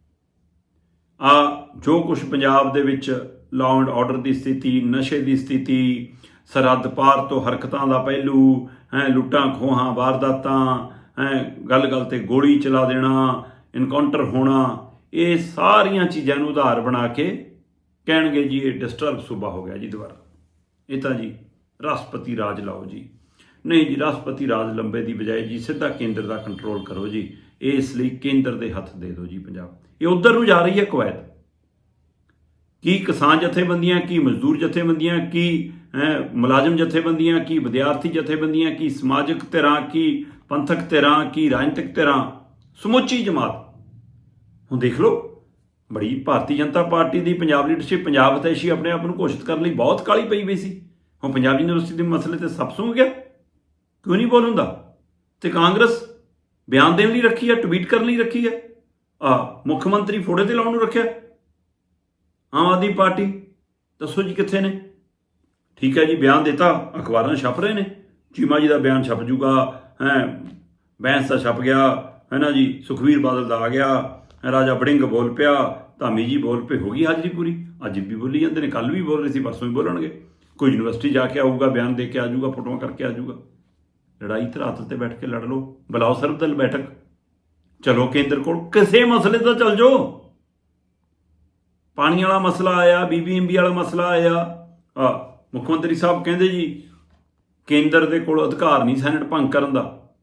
ਆ ਜੋ ਕੁਝ ਪੰਜਾਬ ਦੇ ਵਿੱਚ ਲਾਅ ਐਂਡ ਆਰਡਰ ਦੀ ਸਥਿਤੀ, ਨਸ਼ੇ ਦੀ ਸਥਿਤੀ, ਸਰਹੱਦ ਪਾਰ ਤੋਂ ਹਰਕਤਾਂ ਦਾ ਪਹਿਲੂ, ਹੈ, ਲੁੱਟਾਂ, ਖੋਹਾਂ, ਵਾਰਦਾਤਾਂ, ਹੈ, ਗੱਲ-ਗੱਲ ਤੇ ਗੋਲੀ ਚਲਾ ਦੇਣਾ ਇਨਕਾਊਂਟਰ ਹੋਣਾ, ਇਹ ਸਾਰੀਆਂ ਚੀਜ਼ਾਂ ਨੂੰ ਉਧਾਰ ਬਣਾ ਕੇ ਕਹਿਣਗੇ ਜੀ ਇਹ ਡਿਸਟਰਬ ਸੂਬਾ ਹੋ ਗਿਆ ਜੀ ਦੁਬਾਰਾ। ਇਹ ਤਾਂ ਜੀ ਰਾਸ਼ਟਰਪਤੀ ਰਾਜ ਲਾਓ ਜੀ। ਨਹੀਂ ਜੀ, ਰਾਸ਼ਟਰਪਤੀ ਰਾਜ ਲੰਬੇ ਦੀ ਬਜਾਏ ਜੀ, ਸਿੱਧਾ ਕੇਂਦਰ ਦਾ ਕੰਟਰੋਲ ਕਰੋ ਜੀ। ਇਹ ਇਸ ਲਈ ਕੇਂਦਰ ਦੇ ਹੱਥ ਦੇ ਦਿਓ ਜੀ ਪੰਜਾਬ। ਇਹ ਉਧਰ ਨੂੰ ਜਾ ਰਹੀ ਹੈ ਕੁਵੈਤ। ਕੀ ਕਿਸਾਨ ਜਥੇਬੰਦੀਆਂ, ਕੀ ਮਜ਼ਦੂਰ ਜਥੇਬੰਦੀਆਂ, ਕੀ ਮੁਲਾਜ਼ਮ ਜਥੇਬੰਦੀਆਂ, ਕੀ ਵਿਦਿਆਰਥੀ ਜਥੇਬੰਦੀਆਂ, ਕੀ ਸਮਾਜਿਕ ਧਿਰਾਂ, ਕੀ ਪੰਥਕ ਧਿਰਾਂ, ਕੀ ਰਾਜਨੀਤਿਕ ਧਿਰਾਂ, ਸਮੁੱਚੀ ਜਮਾਤ। ਹੁਣ ਦੇਖ ਲਓ, ਬੜੀ ਭਾਰਤੀ ਜਨਤਾ ਪਾਰਟੀ ਦੀ ਪੰਜਾਬ ਲੀਡਰਸ਼ਿਪ ਪੰਜਾਬ ਹਤੈਸ਼ੀ ਆਪਣੇ ਆਪ ਨੂੰ ਘੋਸ਼ਿਤ ਕਰਨ ਲਈ ਬਹੁਤ ਕਾਲੀ ਪਈ ਹੋਈ ਸੀ। ਹੁਣ ਪੰਜਾਬ ਯੂਨੀਵਰਸਿਟੀ ਦੇ ਮਸਲੇ ਤੇ ਸਭ ਸੁਣ ਗਿਆ। ਕਿਉਂ ਨਹੀਂ ਬੋਲ ਹੁੰਦਾ? ਤੇ ਕਾਂਗਰਸ ਬਿਆਨ ਦੇਣ ਲਈ ਰੱਖੀ ਹੈ ਟਵੀਟ ਕਰਨ ਲਈ ਰੱਖੀ ਹੈ ਆ ਮੁੱਖ ਮੰਤਰੀ ਫੋੜੇ ਤੇ ਲਾਉਣ ਨੂੰ ਰੱਖਿਆ। ਆਮ ਆਦਮੀ ਪਾਰਟੀ ਦੱਸੋ ਜੀ ਕਿੱਥੇ ਨੇ? ਠੀਕ ਹੈ ਜੀ ਬਿਆਨ ਦਿੱਤਾ ਅਖਬਾਰਾਂ ਛਪ ਰਹੇ ਨੇ। ਚੀਮਾ ਜੀ ਦਾ ਬਿਆਨ ਛਪ ਜੂਗਾ ਹੈ ਬੈਂਸ ਦਾ ਛਪ ਗਿਆ ਹੈ ਨਾ ਜੀ ਸੁਖਵੀਰ ਬਾਦਲ ਦਾ ਆ ਗਿਆ ਹੈਂ, ਰਾਜਾ ਬੜਿੰਗ ਬੋਲ ਪਿਆ ਧਾਮੀ ਜੀ ਬੋਲ ਪਏ ਹੋ ਗਈ ਹਾਜ਼ਰੀ ਪੂਰੀ। ਅੱਜ ਵੀ ਬੋਲੀ ਜਾਂਦੇ ਨੇ ਕੱਲ ਵੀ ਬੋਲ ਰਹੇ ਸੀ ਪਰਸੋਂ ਵੀ ਬੋਲਣਗੇ। ਕੋਈ ਯੂਨੀਵਰਸਿਟੀ ਜਾ ਕੇ ਆਊਗਾ ਬਿਆਨ ਦੇ ਕੇ ਆ ਜਾਊਗਾ ਫੋਟੋਆਂ ਕਰਕੇ ਆ ਜਾਊਗਾ ਲੜਾਈ ਧਰਾਤਲ ਤੇ ਬੈਠ ਕੇ ਲੜ ਲਓ। ਬੁਲਾਓ ਸਰਬਦਲ ਬੈਠਕ। ਚਲੋ ਕੇਂਦਰ ਕੋਲ। ਕਿਸੇ ਮਸਲੇ ਤੇ ਚੱਲ ਜਾਓ। ਪਾਣੀ ਵਾਲਾ ਮਸਲਾ ਆਇਆ, ਬੀਬੀਐਮਬੀ ਵਾਲਾ ਮਸਲਾ ਆਇਆ। ਆ, ਮੁੱਖ ਮੰਤਰੀ ਸਾਹਿਬ ਕਹਿੰਦੇ ਜੀ, ਕੇਂਦਰ ਦੇ ਕੋਲ ਅਧਿਕਾਰ ਨਹੀਂ ਸੈਨੇਟ ਭੰਗ ਕਰਨ ਦਾ।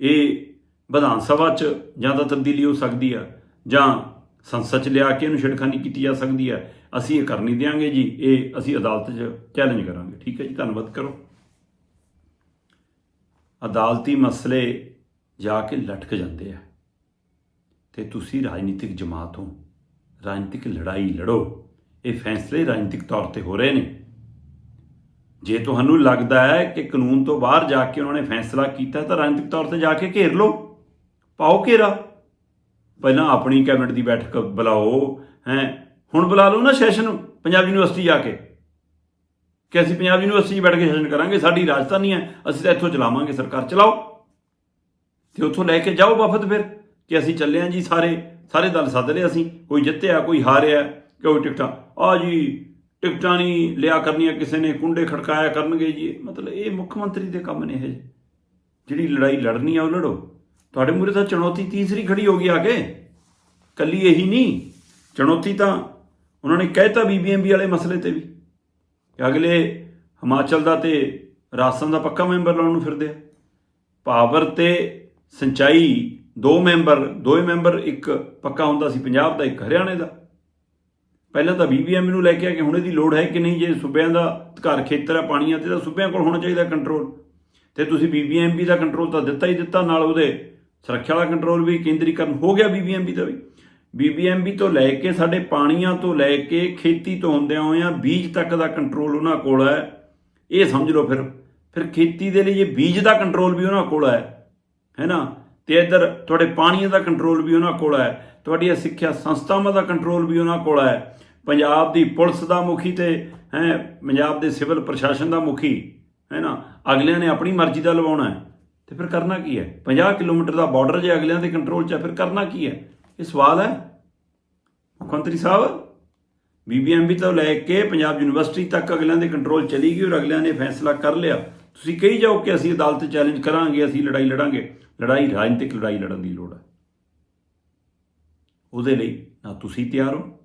ਇਹ ਵਿਧਾਨ ਸਭਾ 'ਚ ਜਾਂ ਤਾਂ ਤਬਦੀਲੀ ਹੋ ਸਕਦੀ ਆ, ਜਾਂ ਸੰਸਦ 'ਚ ਲਿਆ ਕੇ ਇਹਨੂੰ ਛਿੜਖਾਨੀ ਕੀਤੀ ਜਾ ਸਕਦੀ ਹੈ ਅਸੀਂ ਇਹ ਕਰ ਨਹੀਂ ਦਿਆਂਗੇ ਜੀ। ਇਹ ਅਸੀਂ ਅਦਾਲਤ 'ਚ ਚੈਲੰਜ ਕਰਾਂਗੇ। ਠੀਕ ਹੈ ਜੀ, ਧੰਨਵਾਦ। ਕਰੋ। ਅਦਾਲਤੀ ਮਸਲੇ ਜਾ ਕੇ ਲਟਕ ਜਾਂਦੇ ਆ। ਤੇ ਤੁਸੀਂ ਰਾਜਨੀਤਿਕ ਜਮਾਤ ਹੋ। ਰਾਜਨੀਤਿਕ ਲੜਾਈ ਲੜੋ। ਇਹ ਫੈਸਲੇ ਰਾਜਨੀਤਿਕ ਤੌਰ ਤੇ ਹੋ ਰਹੇ ਨੇ। ਜੇ ਤੁਹਾਨੂੰ ਲੱਗਦਾ ਹੈ ਕਿ ਕਾਨੂੰਨ ਤੋਂ ਬਾਹਰ ਜਾ ਕੇ ਉਹਨਾਂ ਨੇ ਫੈਸਲਾ ਕੀਤਾ, ਤਾਂ ਰਾਜਨੀਤਿਕ ਤੌਰ ਤੇ ਜਾ ਕੇ ਘੇਰ ਲਓ। ਪਾਓ ਘੇਰਾ। ਪਹਿਲਾਂ ਆਪਣੀ ਕੈਬਨਿਟ ਦੀ ਬੈਠਕ ਬੁਲਾਓ। ਹੈ, ਹੁਣ ਬੁਲਾ ਲਓ ਨਾ ਸੈਸ਼ਨ ਨੂੰ, ਪੰਜਾਬ ਯੂਨੀਵਰਸਿਟੀ ਜਾ ਕੇ। ਕਿ ਅਸੀਂ ਪੰਜਾਬ ਯੂਨੀਵਰਸਿਟੀ 'ਚ ਬੈਠ ਕੇ ਸੈਸ਼ਨ ਕਰਾਂਗੇ, ਸਾਡੀ ਰਾਜਧਾਨੀ ਹੈ, ਅਸੀਂ ਤਾਂ ਇੱਥੋਂ ਚਲਾਵਾਂਗੇ ਸਰਕਾਰ, ਚਲਾਓ। ਤੇ ਉੱਥੋਂ ਲੈ ਕੇ ਜਾਓ ਵਫਦ ਫਿਰ, ਕਿ ਅਸੀਂ ਚੱਲੇ ਹਾਂ ਜੀ ਸਾਰੇ ਸਾਰੇ ਦਲ ਸੱਦ ਲਏ ਅਸੀਂ, ਕੋਈ ਜਿੱਤਿਆ, ਕੋਈ ਹਾਰਿਆ ਕੋਈ ਟਿਕਟਾਂ? ਆ ਜੀ, ਟਿਕਟਾਂ ਨਹੀਂ ਲਿਆ ਕਰਨੀਆਂ ਕਿਸੇ ਨੇ, ਕੁੰਡੇ ਖੜਕਾਇਆ ਕਰਨਗੇ ਜੀ। ਮਤਲਬ ਇਹ ਮੁੱਖ ਮੰਤਰੀ ਦੇ ਕੰਮ ਨੇ ਇਹ। ਜਿਹੜੀ ਲੜਾਈ ਲੜਨੀ ਆ ਉਹ ਲੜੋ। ਤੁਹਾਡੇ ਮੂਰੇ ਤਾਂ ਚੁਣੌਤੀ ਤੀਸਰੀ ਖੜੀ ਹੋ ਗਈ ਆ ਕੇ ਕੱਲੀ ਇਹੀ ਨਹੀਂ, ਚੁਣੌਤੀ ਤਾਂ ਉਹਨਾਂ ਨੇ ਕਹਿਤਾ ਬੀਬੀਐਮਬੀ ਵਾਲੇ ਮਸਲੇ ਤੇ ਵੀ। ਕਿ ਅਗਲੇ ਹਿਮਾਚਲ ਦਾ ਤੇ ਰਾਜਸਥਾਨ ਦਾ ਪੱਕਾ ਮੈਂਬਰ ਲਾਉਣ ਨੂੰ ਫਿਰਦੇ ਆ। ਪਾਵਰ ਤੇ ਸਿੰਚਾਈ ਦੋ ਮੈਂਬਰ ਦੋਵੇਂ ਮੈਂਬਰ, ਇੱਕ ਪੱਕਾ ਹੁੰਦਾ ਸੀ ਪੰਜਾਬ ਦਾ, ਇੱਕ ਹਰਿਆਣੇ ਦਾ। ਪਹਿਲਾਂ ਤਾਂ ਬੀਬੀਐਮ ਨੂੰ ਲੈ ਕੇ ਆ ਕੇ ਹੁਣ ਇਹਦੀ ਲੋੜ ਹੈ ਕਿ ਨਹੀਂ, ਜੇ ਸੂਬਿਆਂ ਦਾ ਘਰ, ਖੇਤਰ ਹੈ ਪਾਣੀਆਂ ਤੇ ਤਾਂ ਸੂਬਿਆਂ ਕੋਲ ਹੋਣਾ ਚਾਹੀਦਾ ਕੰਟਰੋਲ ਤੇ ਤੁਸੀਂ ਬੀਬੀਐਮਬੀ ਦਾ ਕੰਟਰੋਲ ਤਾਂ ਦਿੱਤਾ ਹੀ ਦਿੱਤਾ, ਨਾਲ ਉਹਦੇ ਸੁਰੱਖਿਆ ਵਾਲਾ ਕੰਟਰੋਲ ਵੀ ਕੇਂਦਰੀਕਰਨ ਹੋ ਗਿਆ ਬੀਬੀਐਮਬੀ ਦਾ ਵੀ। ਬੀਬੀਐਮਬੀ ਤੋਂ ਲੈ ਕੇ ਸਾਡੇ ਪਾਣੀਆਂ ਤੋਂ ਲੈ ਕੇ ਖੇਤੀ ਤੋਂ ਹੁੰਦਿਆਂ ਹੋਇਆਂ ਬੀਜ ਤੱਕ ਦਾ ਕੰਟਰੋਲ ਉਹਨਾਂ ਕੋਲ ਹੈ। ਇਹ ਸਮਝ ਲਓ ਫਿਰ। ਫਿਰ ਖੇਤੀ ਦੇ ਲਈ ਇਹ ਬੀਜ ਦਾ ਕੰਟਰੋਲ ਵੀ ਉਹਨਾਂ ਕੋਲ ਹੈ ਹੈ ਨਾ? ਤੇ ਇੱਧਰ ਤੁਹਾਡੇ ਪਾਣੀਆਂ ਦਾ ਕੰਟਰੋਲ ਵੀ ਉਹਨਾਂ ਕੋਲ ਹੈ, ਤੁਹਾਡੀਆਂ ਸਿੱਖਿਆ ਸੰਸਥਾਵਾਂ ਦਾ ਕੰਟਰੋਲ ਵੀ ਉਹਨਾਂ ਕੋਲ ਹੈ। ਪੰਜਾਬ ਦੀ ਪੁਲਿਸ ਦਾ ਮੁਖੀ ਤੇ, ਹੈ, ਪੰਜਾਬ ਦੇ ਸਿਵਲ ਪ੍ਰਸ਼ਾਸਨ ਦਾ ਮੁਖੀ, ਹੈ ਨਾ? ਅਗਲਿਆਂ ਨੇ ਆਪਣੀ ਮਰਜ਼ੀ ਦਾ ਲਵਾਉਣਾ ਹੈ। ਤੇ ਫਿਰ ਕਰਨਾ ਕੀ ਹੈ? 50 ਕਿਲੋਮੀਟਰ ਦਾ ਬਾਰਡਰ ਜੇ ਅਗਲਿਆਂ ਦੇ ਕੰਟਰੋਲ 'ਚ ਹੈ, ਫਿਰ ਕਰਨਾ ਕੀ ਹੈ? ਇਹ ਸਵਾਲ ਹੈ। ਮੁੱਖ ਮੰਤਰੀ ਸਾਹਿਬ ਬੀਬੀਐਮਬੀ ਤੋਂ ਲੈ ਕੇ ਪੰਜਾਬ ਯੂਨੀਵਰਸਿਟੀ ਤੱਕ ਅਗਲਿਆਂ ਦੇ ਕੰਟਰੋਲ ਚਲੀ ਗਈ ਔਰ ਅਗਲਿਆਂ ਨੇ ਫੈਸਲਾ ਕਰ ਲਿਆ। ਤੁਸੀਂ ਕਹੀ ਜਾਓ ਕਿ ਅਸੀਂ ਅਦਾਲਤ ਚੈਲੰਜ ਕਰਾਂਗੇ, ਅਸੀਂ ਲੜਾਈ ਲੜਾਂਗੇ। ਲੜਾਈ ਰਾਜਨੀਤਿਕ ਲੜਾਈ ਲੜਨ ਦੀ ਲੋੜ ਹੈ। ਉਹਦੇ ਲਈ ਨਾ ਤੁਸੀਂ ਤਿਆਰ ਹੋ,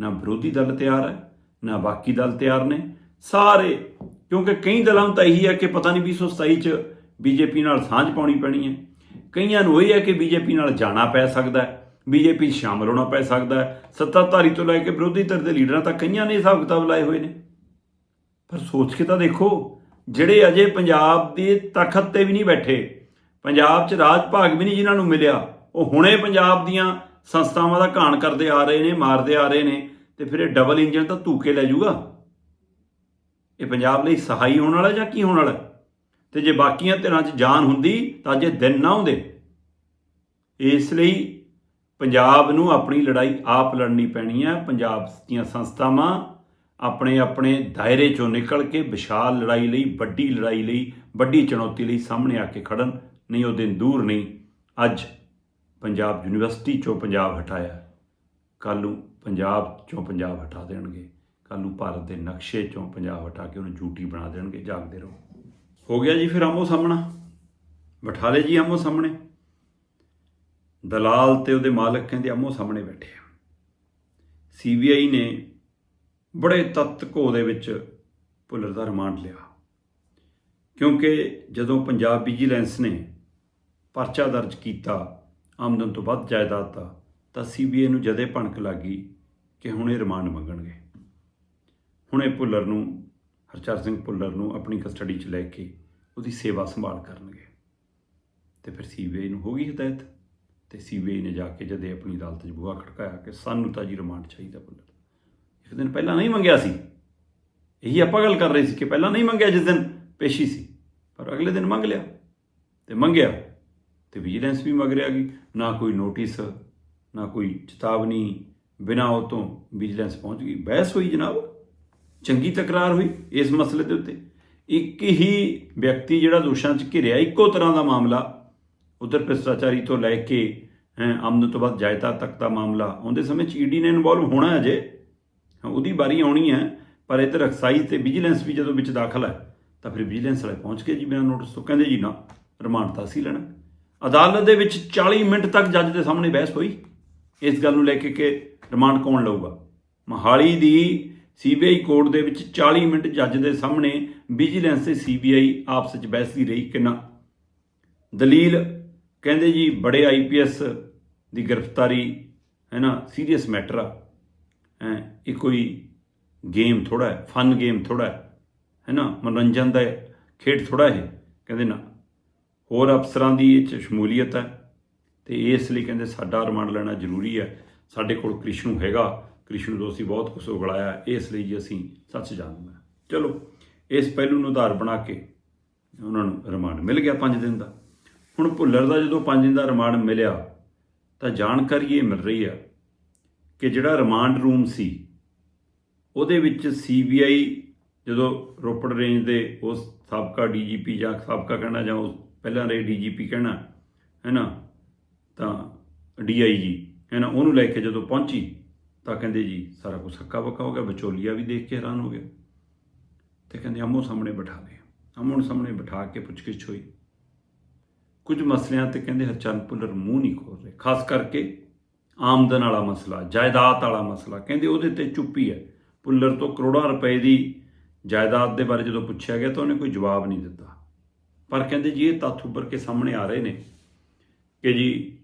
ਨਾ ਵਿਰੋਧੀ ਦਲ ਤਿਆਰ ਹੈ, ਨਾ ਬਾਕੀ ਦਲ ਤਿਆਰ ਨੇ। ਸਾਰੇ, ਕਿਉਂਕਿ ਕਈ ਦਲਾਂ ਨੂੰ ਤਾਂ ਇਹੀ ਹੈ ਕਿ ਪਤਾ ਨਹੀਂ 227 ਚ ਬੀਜੇਪੀ ਨਾਲ ਸਾਂਝ ਪਾਉਣੀ ਪੈਣੀ ਹੈ। ਕਈਆਂ ਨੂੰ ਇਹ ਹੈ ਕਿ ਬੀਜੇਪੀ ਨਾਲ ਜਾਣਾ ਪੈ ਸਕਦਾ ਹੈ। ਬੀਜੇਪੀ ਸ਼ਾਮਲ ਹੋਣਾ ਪੈ ਸਕਦਾ ਹੈ। ਸੱਤਾਧਾਰੀ ਤੋਂ ਲੈ ਕੇ ਵਿਰੋਧੀ ਧਿਰ ਦੇ ਲੀਡਰਾਂ ਤੱਕ ਕਈਆਂ ਨੇ ਹਿਸਾਬ ਕਿਤਾਬ ਲਾਏ ਹੋਏ ਨੇ। ਪਰ ਸੋਚ ਕੇ ਤਾਂ ਦੇਖੋ, ਜਿਹੜੇ ਅਜੇ ਪੰਜਾਬ ਦੇ ਤਖਤ ਤੇ ਵੀ ਨਹੀਂ ਬੈਠੇ, ਪੰਜਾਬ 'ਚ ਰਾਜ ਭਾਗ ਵੀ ਨਹੀਂ ਜਿਨ੍ਹਾਂ ਨੂੰ ਮਿਲਿਆ, ਉਹ ਹੁਣੇ ਪੰਜਾਬ ਦੀਆਂ ਸੰਸਥਾਵਾਂ ਦਾ ਘਾਣ ਕਰਦੇ ਆ ਰਹੇ ਨੇ, ਮਾਰਦੇ ਆ ਰਹੇ ਨੇ, ਤੇ ਫਿਰ ਇਹ ਡਬਲ ਇੰਜਨ ਤਾਂ ਧੂਕੇ ਲੈ ਜਾਊਗਾ ਇਹ ਪੰਜਾਬ ਲਈ ਸਹਾਈ ਹੋਣ ਵਾਲਾ ਜਾਂ ਕੀ ਹੋਣ ਵਾਲਾ? ਤੇ ਜੇ ਬਾਕੀਆਂ ਧਿਰਾਂ 'ਚ ਜਾਨ ਹੁੰਦੀ, ਤਾਂ ਜੇ ਦਿਨ ਨਾ ਹੁੰਦੇ ਇਸ ਲਈ ਪੰਜਾਬ ਨੂੰ ਆਪਣੀ ਲੜਾਈ ਆਪ ਲੜਨੀ ਪੈਣੀ ਹੈ ਪੰਜਾਬ ਦੀਆਂ ਸੰਸਥਾਵਾਂ ਆਪਣੇ ਆਪਣੇ ਦਾਇਰੇ ਚੋਂ ਨਿਕਲ ਕੇ ਵਿਸ਼ਾਲ ਲੜਾਈ ਲਈ, ਵੱਡੀ ਲੜਾਈ ਲਈ, ਵੱਡੀ ਚੁਣੌਤੀ ਲਈ ਸਾਹਮਣੇ ਆ ਕੇ ਖੜਨ। ਨਹੀਂ, ਉਹ ਦਿਨ ਦੂਰ ਨਹੀਂ। ਅੱਜ ਪੰਜਾਬ ਯੂਨੀਵਰਸਿਟੀ ਚੋਂ ਪੰਜਾਬ ਹਟਾਇਆ। ਕੱਲ੍ਹ ਨੂੰ ਪੰਜਾਬ ਚੋਂ ਪੰਜਾਬ ਹਟਾ ਦੇਣਗੇ। ਕੱਲ੍ਹ ਨੂੰ ਭਾਰਤ ਦੇ ਨਕਸ਼ੇ ਚੋਂ ਪੰਜਾਬ ਹਟਾ ਕੇ ਉਹਨੂੰ ਝੂਠੀ ਬਣਾ ਦੇਣਗੇ। ਜਾਗਦੇ ਰਹੋ। ਹੋ ਗਿਆ ਜੀ ਫਿਰ ਆਮੋ ਸਾਹਮਣਾ। ਬਿਠਾ ਲਏ ਜੀ ਆਮੋ ਸਾਹਮਣੇ। ਦਲਾਲ ਤੇ ਉਹਦੇ ਮਾਲਕ ਕਹਿੰਦੇ ਆਮੋ ਸਾਹਮਣੇ ਬੈਠੇ ਆ। ਸੀਬੀਆਈ ਨੇ ਬੜੇ ਤੱਤ ਘੋ ਦੇ ਵਿੱਚ ਭੁੱਲਰ ਦਾ ਰਿਮਾਂਡ ਲਿਆ। ਕਿਉਂਕਿ ਜਦੋਂ ਪੰਜਾਬ ਵਿਜੀਲੈਂਸ ਨੇ ਪਰਚਾ ਦਰਜ ਕੀਤਾ, ਆਮਦਨ ਤੋਂ ਵੱਧ ਜਾਇਦਾਦ ਦਾ, ਤਾਂ ਸੀਬੀਆਈ ਨੂੰ ਜਦੇ ਭਣਕ ਲੱਗੀ ਕਿ ਹੁਣ ਇਹ ਰਿਮਾਂਡ ਮੰਗਣਗੇ। ਹੁਣ ਇਹ ਭੁੱਲਰ ਨੂੰ, ਹਰਚਰ ਸਿੰਘ ਭੁੱਲਰ ਨੂੰ ਆਪਣੀ ਕਸਟਡੀ 'ਚ ਲੈ ਕੇ ਉਹਦੀ ਸੇਵਾ ਸੰਭਾਲ ਕਰਨਗੇ। ਤੇ ਫਿਰ ਸੀਬੀਆਈ ਨੂੰ ਹੋ ਗਈ ਹਦਾਇਤ? ਤੇ ਸੀਬੀਆਈ ਨੇ ਜਾ ਕੇ ਜਦੇ ਆਪਣੀ ਅਦਾਲਤ 'ਚ ਬੂਹਾ ਖੜਕਾਇਆ ਕਿ ਸਾਨੂੰ ਤਾਂ ਜੀ ਰਿਮਾਂਡ ਚਾਹੀਦਾ ਭੁੱਲਰ ਇੱਕ ਦਿਨ ਪਹਿਲਾਂ ਨਹੀਂ ਮੰਗਿਆ ਸੀ। ਇਹੀ ਆਪਾਂ ਗੱਲ ਕਰ ਰਹੇ ਸੀ ਕਿ ਪਹਿਲਾਂ ਨਹੀਂ ਮੰਗਿਆ, ਜਿਸ ਦਿਨ ਪੇਸ਼ੀ ਸੀ। ਪਰ ਅਗਲੇ ਦਿਨ ਮੰਗ ਲਿਆ ਤੇ ਮੰਗਿਆ ਤੇ ਵਿਜੀਲੈਂਸ ਵੀ ਮੰਗ ਰਿਹਾ ਗਈ। ਨਾ ਕੋਈ ਨੋਟਿਸ ਨਾ ਕੋਈ ਚੇਤਾਵਨੀ, ਬਿਨਾ ਉਹ ਤੋਂ ਵਿਜੀਲੈਂਸ ਪਹੁੰਚ ਗਈ। ਬਹਿਸ ਹੋਈ ਜਨਾਬ। ਚੰਗੀ ਤਕਰਾਰ ਹੋਈ ਇਸ ਮਸਲੇ ਦੇ ਉੱਤੇ। ਇੱਕ ਹੀ ਵਿਅਕਤੀ ਜਿਹੜਾ ਦੋਸ਼ਾਂ 'ਚ ਘਿਰਿਆ, ਇੱਕੋ ਤਰ੍ਹਾਂ ਦਾ ਮਾਮਲਾ ਉਧਰ ਭ੍ਰਿਸ਼ਟਾਚਾਰੀ ਤੋਂ ਲੈ ਕੇ ਹੈਂ, ਆਮਦਨ ਤੋਂ ਬਾਅਦ ਜਾਇਦਾਦ ਤੱਕ ਦਾ ਮਾਮਲਾ ਆਉਂਦੇ ਸਮੇਂ 'ਚ ਈਡੀ ਨੇ ਇਨਵੋਲਵ ਹੋਣਾ ਹੈ ਅਜੇ ਉਹਦੀ ਵਾਰੀ ਆਉਣੀ ਹੈ ਪਰ ਇੱਧਰ ਐਕਸਾਈਜ਼ ਤੇ ਵਿਜੀਲੈਂਸ ਵੀ ਜਦੋਂ ਵਿੱਚ ਦਾਖਲ ਹੈ ਤਾਂ ਫਿਰ ਵਿਜੀਲੈਂਸ ਵਾਲੇ ਪਹੁੰਚ ਕੇ ਜੀ ਬਿਨਾਂ ਨੋਟਿਸ ਤੋਂ। ਕਹਿੰਦੇ ਜੀ ਨਾ ਰਿਮਾਂਡ ਤਾਂ ਅਸੀਂ ਲੈਣਾ। ਅਦਾਲਤ ਦੇ ਵਿੱਚ 40 ਮਿੰਟ ਤੱਕ ਜੱਜ ਦੇ ਸਾਹਮਣੇ ਬਹਿਸ ਹੋਈ। ਇਸ ਗੱਲ ਨੂੰ ਲੈ ਕੇ ਕਿ ਰਿਮਾਂਡ ਕੌਣ ਲਊਗਾ? ਮਹਾਲੀ ਦੀ ਸੀਬੀਆਈ ਕੋਰਟ ਦੇ ਵਿੱਚ 40 ਮਿੰਟ ਜੱਜ ਦੇ ਸਾਹਮਣੇ ਵਿਜੀਲੈਂਸ ਤੇ ਸੀਬੀਆਈ ਆਪਸ ਵਿੱਚ ਬਹਿਸਦੀ ਰਹੀ ਕਿੰਨਾ ਦਲੀਲ ਕਹਿੰਦੇ ਜੀ, ਬੜੇ ਆਈਪੀਐਸ ਦੀ ਗ੍ਰਿਫਤਾਰੀ, ਹੈ ਨਾ, ਸੀਰੀਅਸ ਮੈਟਰ ਆ। ਹੈ, ਇਹ ਕੋਈ ਗੇਮ ਥੋੜਾ ਹੈ, ਫਨ ਗੇਮ ਥੋੜਾ ਹੈ ਹੈ ਨਾ, ਮਨੋਰੰਜਨ ਦਾ ਖੇਡ ਥੋੜਾ ਹੈ ਕਹਿੰਦੇ ਨਾ। ਹੋਰ ਅਫਸਰਾਂ ਦੀ ਇਹ ਚ ਸ਼ਮੂਲੀਅਤ ਹੈ ਤੇ ਇਸ ਲਈ ਕਹਿੰਦੇ ਸਾਡਾ ਰਿਮਾਂਡ ਲੈਣਾ ਜ਼ਰੂਰੀ ਹੈ। ਸਾਡੇ ਕੋਲ ਕ੍ਰਿਸ਼ਨੂ ਹੈਗਾ, ਕ੍ਰਿਸ਼ਨੂ ਤੋਂ ਅਸੀਂ ਬਹੁਤ ਕੁਝ ਉਗਲਾਇਆ ਇਸ ਲਈ ਜੀ ਅਸੀਂ ਸੱਚ ਜਾਣਦੇ ਹਾਂ। ਚਲੋ, ਇਸ ਪਹਿਲੂ ਨੂੰ ਆਧਾਰ ਬਣਾ ਕੇ ਉਹਨਾਂ ਨੂੰ ਰਿਮਾਂਡ ਮਿਲ ਗਿਆ 5 ਦਿਨ ਦਾ। ਹੁਣ ਭੁੱਲਰ ਦਾ ਜਦੋਂ 5 ਦਿਨ ਦਾ ਰਿਮਾਂਡ ਮਿਲਿਆ, ਤਾਂ ਜਾਣਕਾਰੀ ਇਹ ਮਿਲ ਰਹੀ ਆ ਕਿ ਜਿਹੜਾ ਰਿਮਾਂਡ ਰੂਮ ਸੀ, ਉਹਦੇ ਵਿੱਚ ਸੀਬੀਆਈ ਜਦੋਂ ਰੋਪੜ ਰੇਂਜ ਦੇ ਉਸ ਸਾਬਕਾ ਡੀਜੀਪੀ ਜਾਂ ਸਾਬਕਾ ਕਹਿਣਾ ਜਾਂ ਉਸ ਪਹਿਲਾਂ ਰਹੇ ਡੀਜੀਪੀ ਕਹਿਣਾ ਹੈ ਨਾ ਤਾਂ ਡੀਆਈਜੀ ਹੈ ਨਾ ਉਹਨੂੰ ਲੈ ਕੇ ਜਦੋਂ ਪਹੁੰਚੀ, ਤਾਂ ਕਹਿੰਦੇ ਜੀ ਸਾਰਾ ਕੁਝ ਹੱਕਾ ਬੱਕਾ ਹੋ ਗਿਆ, ਵਿਚੋਲੀਆ ਵੀ ਦੇਖ ਕੇ ਹੈਰਾਨ ਹੋ ਗਿਆ। ਤੇ ਕਹਿੰਦੇ ਆਮੋ ਸਾਹਮਣੇ ਬਿਠਾ ਦੇ, ਆਮੋ ਸਾਹਮਣੇ ਬਿਠਾ ਕੇ ਪੁੱਛਗਿੱਛ ਹੋਈ। ਕੁਝ ਮਸਲਿਆਂ ਤੇ ਕਹਿੰਦੇ ਹਰਚੰਦ ਭੁੱਲਰ ਮੂੰਹ ਨਹੀਂ ਖੋਲ ਰਹੇ। ਖਾਸ ਕਰਕੇ ਆਮਦਨ ਵਾਲਾ ਮਸਲਾ, ਜਾਇਦਾਦ ਵਾਲਾ ਮਸਲਾ, ਕਹਿੰਦੇ ਉਹਦੇ ਤੇ ਚੁੱਪੀ ਹੈ। ਭੁੱਲਰ ਤੋਂ ਕਰੋੜਾਂ ਰੁਪਏ ਦੀ ਜਾਇਦਾਦ ਦੇ ਬਾਰੇ ਜਦੋਂ ਪੁੱਛਿਆ ਗਿਆ ਤਾਂ ਉਹਨੇ ਕੋਈ ਜਵਾਬ ਨਹੀਂ ਦਿੱਤਾ। ਪਰ ਕਹਿੰਦੇ ਜੀ ਇਹ ਤੱਥ ਉੱਭਰ ਕੇ ਸਾਹਮਣੇ ਆ ਰਹੇ ਨੇ ਕਿ ਜੀ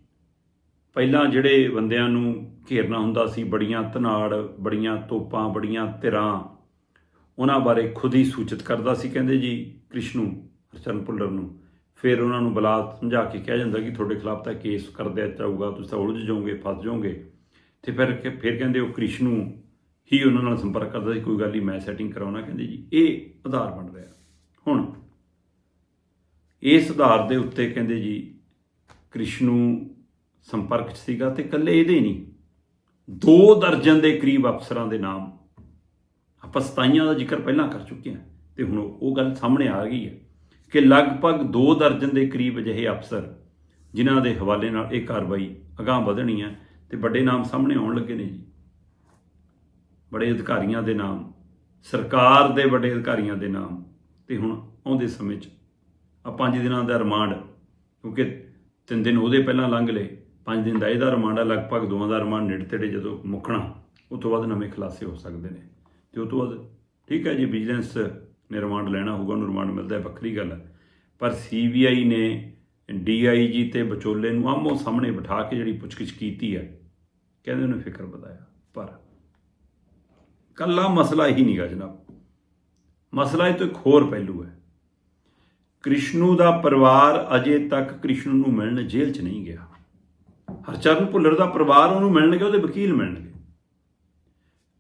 ਪਹਿਲਾਂ ਜਿਹੜੇ ਬੰਦਿਆਂ ਨੂੰ ਘੇਰਨਾ ਹੁੰਦਾ ਸੀ, ਬੜੀਆਂ ਧਨਾੜ, ਬੜੀਆਂ ਤੋਪਾਂ, ਬੜੀਆਂ ਧਿਰਾਂ, ਉਹਨਾਂ ਬਾਰੇ ਖੁਦ ਹੀ ਸੂਚਿਤ ਕਰਦਾ ਸੀ। ਕਹਿੰਦੇ ਜੀ ਕ੍ਰਿਸ਼ਨੂ, ਹਰਚੰਦ ਭੁੱਲਰ ਨੂੰ ਫਿਰ ਉਹਨਾਂ ਨੂੰ ਬੁਲਾ ਸਮਝਾ ਕੇ ਕਿਹਾ ਜਾਂਦਾ ਕਿ ਤੁਹਾਡੇ ਖਿਲਾਫ ਤਾਂ ਕੇਸ ਕਰ ਦਿਆ ਜਾਊਗਾ, ਤੁਸੀਂ ਤਾਂ ਉਲਝ ਜਾਓਗੇ, ਫਸ ਜਾਓਗੇ। ਤੇ ਫਿਰ ਫਿਰ ਕਹਿੰਦੇ ਉਹ ਕ੍ਰਿਸ਼ਨੂ ਹੀ ਉਹਨਾਂ ਨਾਲ ਸੰਪਰਕ ਕਰਦਾ ਸੀ, ਕੋਈ ਗੱਲ ਨਹੀਂ ਮੈਂ ਸੈਟਿੰਗ ਕਰਾਉਣਾ, ਕਹਿੰਦੇ ਜੀ, ਇਹ ਆਧਾਰ ਬਣ ਰਿਹਾ। ਹੁਣ ਇਸ ਆਧਾਰ ਦੇ ਉੱਤੇ ਕਹਿੰਦੇ ਜੀ, ਕ੍ਰਿਸ਼ਨੂ ਸੰਪਰਕ 'ਚ ਸੀਗਾ ਤੇ ਇਕੱਲੇ ਇਹਦੇ ਨਹੀਂ। ਦੋ ਦਰਜਨ ਦੇ ਕਰੀਬ ਅਫਸਰਾਂ ਦੇ ਨਾਮ ਆਪਾਂ ਸਤਾਈਆਂ ਦਾ ਜ਼ਿਕਰ ਪਹਿਲਾਂ ਕਰ ਚੁੱਕੇ ਹਾਂ। ਤੇ ਹੁਣ ਉਹ ਗੱਲ ਸਾਹਮਣੇ ਆ ਗਈ ਹੈ। ਕਿ ਲਗਭਗ ਦੋ ਦਰਜਨ ਦੇ ਕਰੀਬ ਅਜਿਹੇ ਅਫਸਰ, ਜਿਨ੍ਹਾਂ ਦੇ ਹਵਾਲੇ ਨਾਲ ਇਹ ਕਾਰਵਾਈ ਅਗਾਂਹ ਵਧਣੀ ਹੈ ਤੇ ਵੱਡੇ ਨਾਮ ਸਾਹਮਣੇ ਆਉਣ ਲੱਗੇ ਨੇ ਜੀ। ਬੜੇ ਅਧਿਕਾਰੀਆਂ ਦੇ ਨਾਮ, ਸਰਕਾਰ ਦੇ ਵੱਡੇ ਅਧਿਕਾਰੀਆਂ ਦੇ ਨਾਮ ਤੇ ਹੁਣ ਆਉਂਦੇ ਸਮੇਂ 'ਚ ਆ ਪੰਜ ਦਿਨਾਂ ਦਾ ਰਿਮਾਂਡ, ਕਿਉਂਕਿ ਤਿੰਨ ਦਿਨ ਉਹਦੇ ਪਹਿਲਾਂ ਲੰਘ ਲਏ, ਪੰਜ ਦਿਨ ਦਾ ਇਹਦਾ ਰਿਮਾਂਡ ਆ, ਲਗਭਗ ਦੋਵਾਂ ਦਾ ਰਿਮਾਂਡ ਨੇੜੇ ਤੇੜੇ ਜਦੋਂ ਮੁੱਕਣਾ ਉਸ ਤੋਂ ਬਾਅਦ ਨਵੇਂ ਖੁਲਾਸੇ ਹੋ ਸਕਦੇ ਨੇ। ਤੇ ਉਸ ਤੋਂ ਬਾਅਦ ਠੀਕ ਹੈ ਜੀ ਵਿਜੀਲੈਂਸ ਨੇ ਰਿਮਾਂਡ ਲੈਣਾ ਹੋਊਗਾ, ਉਹਨੂੰ ਰਿਮਾਂਡ ਮਿਲਦਾ ਹੈ, ਵੱਖਰੀ ਗੱਲ ਹੈ। ਪਰ ਸੀਬੀਆਈ ਨੇ ਡੀਆਈਜੀ ਤੇ ਵਿਚੋਲੇ ਨੂੰ ਆਮੋ ਸਾਹਮਣੇ ਬਿਠਾ ਕੇ ਜਿਹੜੀ ਪੁੱਛਗਿੱਛ ਕੀਤੀ ਹੈ, ਕਹਿੰਦੇ ਉਹਨੇ ਫਿਕਰ ਵਧਾਇਆ। ਪਰ ਕੱਲਾ ਮਸਲਾ ਹੀ ਨਹੀਂਗਾ ਜਨਾਬ। ਮਸਲਾ ਇਹ ਤੋਂ ਇੱਕ ਹੋਰ ਪਹਿਲੂ ਹੈ। ਕ੍ਰਿਸ਼ਨੂ ਦਾ ਪਰਿਵਾਰ ਅਜੇ ਤੱਕ ਕ੍ਰਿਸ਼ਨੂ ਨੂੰ ਮਿਲਣ ਜੇਲ੍ਹ 'ਚ ਨਹੀਂ ਗਿਆ। ਹਰਚਰਨ ਭੁੱਲਰ ਦਾ ਪਰਿਵਾਰ ਉਹਨੂੰ ਮਿਲਣਗੇ, ਉਹਦੇ ਵਕੀਲ ਮਿਲਣਗੇ।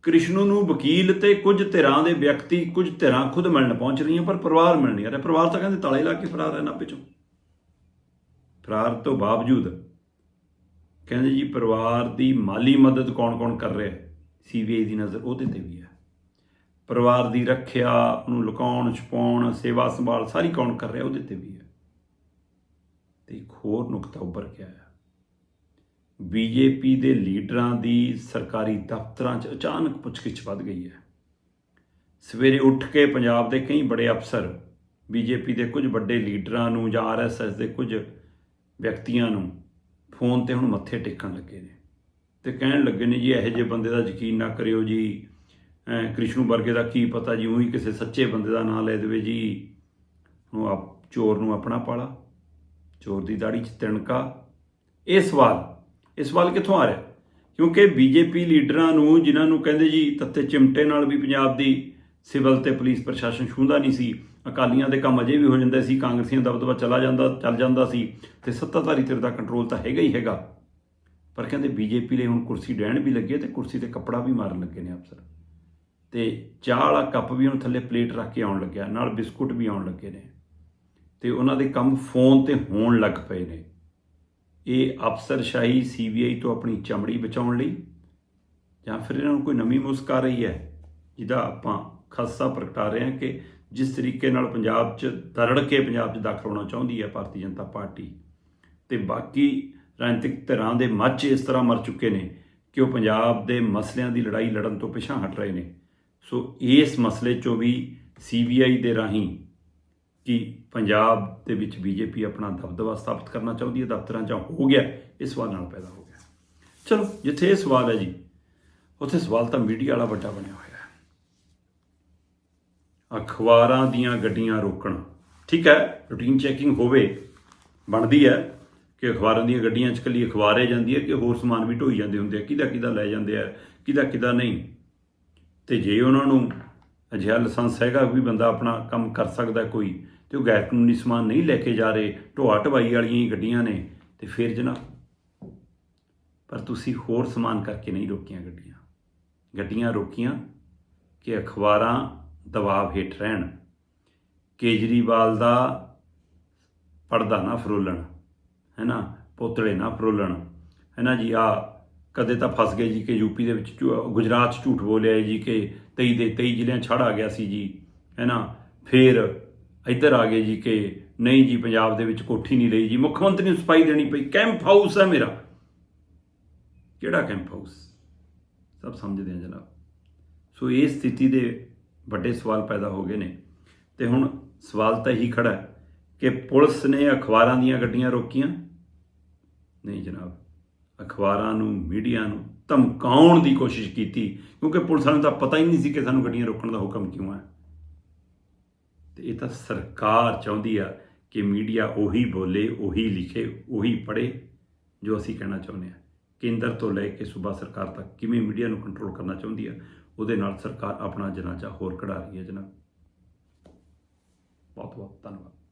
ਕ੍ਰਿਸ਼ਨੂ ਨੂੰ ਵਕੀਲ ਤੇ ਕੁਝ ਧਿਰਾਂ ਦੇ ਵਿਅਕਤੀ ਕੁਝ ਧਿਰਾਂ ਖੁਦ ਮਿਲਣ ਪਹੁੰਚ ਰਹੀਆਂ, ਪਰ ਪਰਿਵਾਰ ਮਿਲ ਨਹੀਂ ਰਿਹਾ। ਪਰਿਵਾਰ ਤਾਂ ਕਹਿੰਦੇ ਤਾਲੇ ਲਾ ਕੇ ਫਰਾਰ ਹੈ ਨਾਪੇ ਚੋਂ। ਫਰਾਰ ਤੋਂ ਬਾਵਜੂਦ ਕਹਿੰਦੇ ਜੀ ਪਰਿਵਾਰ ਦੀ ਮਾਲੀ ਮਦਦ ਕੌਣ-ਕੌਣ ਕਰ ਰਿਹਾ ਹੈ? ਸੀਬੀਆਈ ਦੀ ਨਜ਼ਰ ਉਹਦੇ ਤੇ ਵੀ ਹੈ। ਪਰਿਵਾਰ ਦੀ ਰੱਖਿਆ, ਉਹਨੂੰ ਲੁਕਾਉਣ, ਛੁਪਾਉਣ ਸੇਵਾ ਸੰਭਾਲ ਸਾਰੀ ਕੌਣ ਕਰ ਰਿਹਾ ਉਹਦੇ ਤੇ ਵੀ ਹੈ। ਤੇ ਇੱਕ ਹੋਰ ਨੁਕਤਾ ਉੱਭਰ ਕੇ ਆਇਆ ਬੀਜੇਪੀ ਦੇ ਲੀਡਰਾਂ ਦੀ ਸਰਕਾਰੀ ਦਫ਼ਤਰਾਂ 'ਚ ਅਚਾਨਕ ਪੁੱਛਗਿੱਛ ਵੱਧ ਗਈ ਹੈ। ਸਵੇਰੇ ਉੱਠ ਕੇ ਪੰਜਾਬ ਦੇ ਕਈ ਬੜੇ ਅਫਸਰ ਬੀਜੇਪੀ ਦੇ ਕੁਝ ਵੱਡੇ ਲੀਡਰਾਂ ਨੂੰ ਜਾਂ ਆਰਐਸਐਸ ਦੇ ਕੁਝ ਵਿਅਕਤੀਆਂ ਨੂੰ ਫੋਨ ਤੇ ਹੁਣ ਮੱਥੇ ਟੇਕਣ ਲੱਗੇ ਨੇ ਤੇ ਕਹਿਣ ਲੱਗੇ ਨੇ ਜੀ, ਇਹੋ ਜਿਹੇ ਬੰਦੇ ਦਾ ਯਕੀਨ ਨਾ ਕਰਿਓ ਜੀ। ਐਂ ਕ੍ਰਿਸ਼ਨੂ ਵਰਗੇ ਦਾ ਕੀ ਪਤਾ ਜੀ, ਉਹੀ ਕਿਸੇ ਸੱਚੇ ਬੰਦੇ ਦਾ ਨਾਂ ਲੈ ਦੇਵੇ ਜੀ। ਉਹ ਆਪ ਚੋਰ ਨੂੰ ਆਪਣਾ ਪਾਲਾ, ਚੋਰ ਦੀ ਦਾੜੀ 'ਚ ਤਿਣਕਾ। ਇਹ ਸਵਾਲ ਇਹ ਸਵਾਲ ਕਿੱਥੋਂ ਆ ਰਿਹਾ? ਕਿਉਂਕਿ ਬੀਜੇਪੀ ਲੀਡਰਾਂ ਨੂੰ, ਜਿਨ੍ਹਾਂ ਨੂੰ ਕਹਿੰਦੇ ਜੀ ਤੱਤੇ ਚਿਮਟੇ ਨਾਲ ਵੀ ਪੰਜਾਬ ਦੀ ਸਿਵਲ ਤੇ ਪੁਲਿਸ ਪ੍ਰਸ਼ਾਸਨ ਛੂੰਦਾ ਨਹੀਂ ਸੀ, ਅਕਾਲੀਆਂ ਦੇ ਕੰਮ ਅਜੇ ਵੀ ਹੋ ਜਾਂਦੇ ਸੀ, ਕਾਂਗਰਸੀਆਂ ਦਾ ਦਬਦਬਾ ਚਲਾ ਜਾਂਦਾ, ਚੱਲ ਜਾਂਦਾ ਸੀ, ਤੇ ਸੱਤਾਧਾਰੀ ਧਿਰ ਦਾ ਕੰਟਰੋਲ ਤਾਂ ਹੈਗਾ ਹੀ ਹੈਗਾ। ਪਰ ਕਹਿੰਦੇ ਬੀਜੇਪੀ ਲਈ ਹੁਣ ਕੁਰਸੀ ਡਹਿਣ ਵੀ ਲੱਗੇ ਤੇ ਕੁਰਸੀ ਤੇ ਕੱਪੜਾ ਵੀ ਮਾਰਨ ਲੱਗੇ ਨੇ ਅਫਸਰ। ਤੇ ਚਾਹ ਵਾਲਾ ਕੱਪ ਵੀ ਹੁਣ ਥੱਲੇ ਪਲੇਟ ਰੱਖ ਕੇ ਆਉਣ ਲੱਗਿਆ, ਨਾਲ ਬਿਸਕੁਟ ਵੀ ਆਉਣ ਲੱਗੇ ਨੇ। ਤੇ ਉਹਨਾਂ ਦੇ ਕੰਮ ਫੋਨ ਤੇ ਹੋਣ ਲੱਗ ਪਏ ਨੇ। ਇਹ ਅਫਸਰਸ਼ਾਹੀ ਸੀਬੀਆਈ ਤੋਂ ਆਪਣੀ ਚਮੜੀ ਬਚਾਉਣ ਲਈ ਜਾਂ ਫਿਰ ਇਹਨਾਂ ਨੂੰ ਕੋਈ ਨਵੀਂ ਮੁਸਕ ਆ ਰਹੀ ਹੈ, ਜਿਹਦਾ ਆਪਾਂ ਖਾਸਾ ਪ੍ਰਗਟਾ ਰਹੇ ਹਾਂ ਕਿ ਜਿਸ ਤਰੀਕੇ ਨਾਲ ਪੰਜਾਬ 'ਚ ਦਰੜ ਕੇ ਪੰਜਾਬ 'ਚ ਦਾਖਲ ਹੋਣਾ ਚਾਹੁੰਦੀ ਹੈ ਭਾਰਤੀ ਜਨਤਾ ਪਾਰਟੀ ਤੇ ਬਾਕੀ ਰਾਜਨੀਤਿਕ ਧਿਰਾਂ ਦੇ ਮੱਚ ਇਸ ਤਰ੍ਹਾਂ ਮਰ ਚੁੱਕੇ ਨੇ ਕਿ ਉਹ ਪੰਜਾਬ ਦੇ ਮਸਲਿਆਂ ਦੀ ਲੜਾਈ ਲੜਨ ਤੋਂ ਪਿਛਾਂ ਹਟ ਰਹੇ ਨੇ। ਸੋ ਇਸ ਮਸਲੇ 'ਚੋਂ ਵੀ ਸੀਬੀਆਈ ਦੇ ਰਾਹੀਂ ਕਿ ਪੰਜਾਬ ਦੇ ਵਿੱਚ ਬੀਜੇਪੀ ਆਪਣਾ ਦਬਦਬਾ ਸਥਾਪਿਤ ਕਰਨਾ ਚਾਹੁੰਦੀ ਹੈ, ਦਫ਼ਤਰਾਂ 'ਚ ਹੋ ਗਿਆ, ਇਹ ਸਵਾਲ ਨਾਲ ਪੈਦਾ ਹੋ ਗਿਆ। ਚਲੋ, ਜਿੱਥੇ ਇਹ ਸਵਾਲ ਹੈ ਜੀ, ਉੱਥੇ ਸਵਾਲ ਤਾਂ ਮੀਡੀਆ ਵਾਲਾ ਵੱਡਾ ਬਣਿਆ ਹੋਇਆ ਹੈ। ਅਖਬਾਰਾਂ ਦੀਆਂ ਗੱਡੀਆਂ ਰੋਕਣ, ਠੀਕ ਹੈ, ਰੂਟੀਨ ਚੈਕਿੰਗ ਹੋਵੇ, ਬਣਦੀ ਹੈ ਕਿ ਅਖਬਾਰਾਂ ਦੀਆਂ ਗੱਡੀਆਂ 'ਚ ਕੱਲੀ ਅਖਬਾਰੇ ਜਾਂਦੀ ਹੈ ਕਿ ਹੋਰ ਸਮਾਨ ਵੀ ਢੋਈ ਜਾਂਦੇ ਹੁੰਦੇ ਆ, ਕਿਹਦਾ ਕਿਹਦਾ ਲੈ ਜਾਂਦੇ ਆ, ਕਿਹਦਾ ਕਿਹਦਾ ਨਹੀਂ। ਤੇ ਜੇ ਉਹਨਾਂ ਨੂੰ ਅਜਿਹਾ ਲਾਇਸੈਂਸ ਹੈਗਾ ਵੀ ਬੰਦਾ ਆਪਣਾ ਕੰਮ ਕਰ ਸਕਦਾ ਕੋਈ ਤੇ ਉਹ ਗੈਰ ਕਾਨੂੰਨੀ ਸਮਾਨ ਨਹੀਂ ਲੈ ਕੇ ਜਾ ਰਹੇ, ਢੋਆ ਢਵਾਈ ਵਾਲੀਆਂ ਹੀ ਗੱਡੀਆਂ ਨੇ। ਤੇ ਫਿਰ ਜਨਾਬ, ਪਰ ਤੁਸੀਂ ਹੋਰ ਸਮਾਨ ਕਰਕੇ ਨਹੀਂ ਰੋਕੀਆਂ ਗੱਡੀਆਂ। ਗੱਡੀਆਂ ਰੋਕੀਆਂ ਕਿ ਅਖਬਾਰਾਂ ਦਬਾਅ ਹੇਠ ਰਹਿਣ, ਕੇਜਰੀਵਾਲ ਦਾ ਪਰਦਾ ਨਾ ਫਰੋਲਣ, ਹੈਨਾ, ਪੋਤੜੇ ਨਾ ਫਰੋਲਣ। ਹੈਨਾ ਜੀ, ਆ ਕਦੇ ਤਾਂ ਫਸ ਗਏ ਜੀ ਕਿ ਯੂਪੀ ਦੇ ਵਿੱਚ ਝੂ- ਗੁਜਰਾਤ 'ਚ ਝੂਠ ਬੋਲਿਆ ਜੀ ਕਿ 23 ਦੇ 23 ਜ਼ਿਲ੍ਹਿਆਂ ਛੜ ਆ ਗਿਆ ਸੀ ਜੀ, ਹੈਨਾ। ਫਿਰ ਇੱਧਰ ਆ ਗਏ ਜੀ ਕਿ ਨਹੀਂ ਜੀ, ਪੰਜਾਬ ਦੇ ਵਿੱਚ ਕੋਠੀ ਨਹੀਂ ਲਈ ਜੀ। ਮੁੱਖ ਮੰਤਰੀ ਨੂੰ ਸਫ਼ਾਈ ਦੇਣੀ ਪਈ। ਕੈਂਪ ਹਾਊਸ ਹੈ ਮੇਰਾ। ਕਿਹੜਾ ਕੈਂਪ ਹਾਊਸ? ਸਭ ਸਮਝਦੇ ਆ ਜਨਾਬ। ਸੋ ਇਹ ਸਥਿਤੀ ਦੇ ਵੱਡੇ ਸਵਾਲ ਪੈਦਾ ਹੋ ਗਏ ਨੇ। ਤੇ ਹੁਣ ਸਵਾਲ ਤਾਂ ਇਹੀ ਖੜਾ ਕਿ ਪੁਲਿਸ ਨੇ ਅਖਬਾਰਾਂ ਦੀਆਂ ਗੱਡੀਆਂ ਰੋਕੀਆਂ? ਨਹੀਂ ਜਨਾਬ। ਅਖਬਾਰਾਂ ਨੂੰ, ਮੀਡੀਆ ਨੂੰ ਧਮਕਾਉਣ ਦੀ ਕੋਸ਼ਿਸ਼ ਕੀਤੀ। ਕਿਉਂਕਿ ਪੁਲਿਸ ਨੂੰ ਤਾਂ ਪਤਾ ਹੀ ਨਹੀਂ ਸੀ ਕਿ ਸਾਨੂੰ ਗੱਡੀਆਂ ਰੋਕਣ ਦਾ ਹੁਕਮ ਕਿਉਂ ਹੈ। ਤੇ ਇਹ ਤਾਂ ਸਰਕਾਰ ਚਾਹੁੰਦੀ ਆ ਕਿ ਮੀਡੀਆ ਉਹੀ ਬੋਲੇ, ਉਹੀ ਲਿਖੇ, ਉਹੀ ਪੜ੍ਹੇ, ਜੋ ਅਸੀਂ ਕਹਿਣਾ ਚਾਹੁੰਦੇ ਹਾਂ ਕੇਂਦਰ ਤੋਂ ਲੈ ਕੇ ਸੂਬਾ ਸਰਕਾਰ ਤੱਕ ਕਿਵੇਂ ਮੀਡੀਆ ਨੂੰ ਕੰਟਰੋਲ ਕਰਨਾ ਚਾਹੁੰਦੀ ਆ, ਉਹਦੇ ਨਾਲ ਸਰਕਾਰ ਆਪਣਾ ਜਨਾਜ਼ਾ ਹੋਰ ਕਢਾ ਰਹੀ ਹੈ ਜਨਾਬ। ਬਹੁਤ ਬਹੁਤ ਧੰਨਵਾਦ।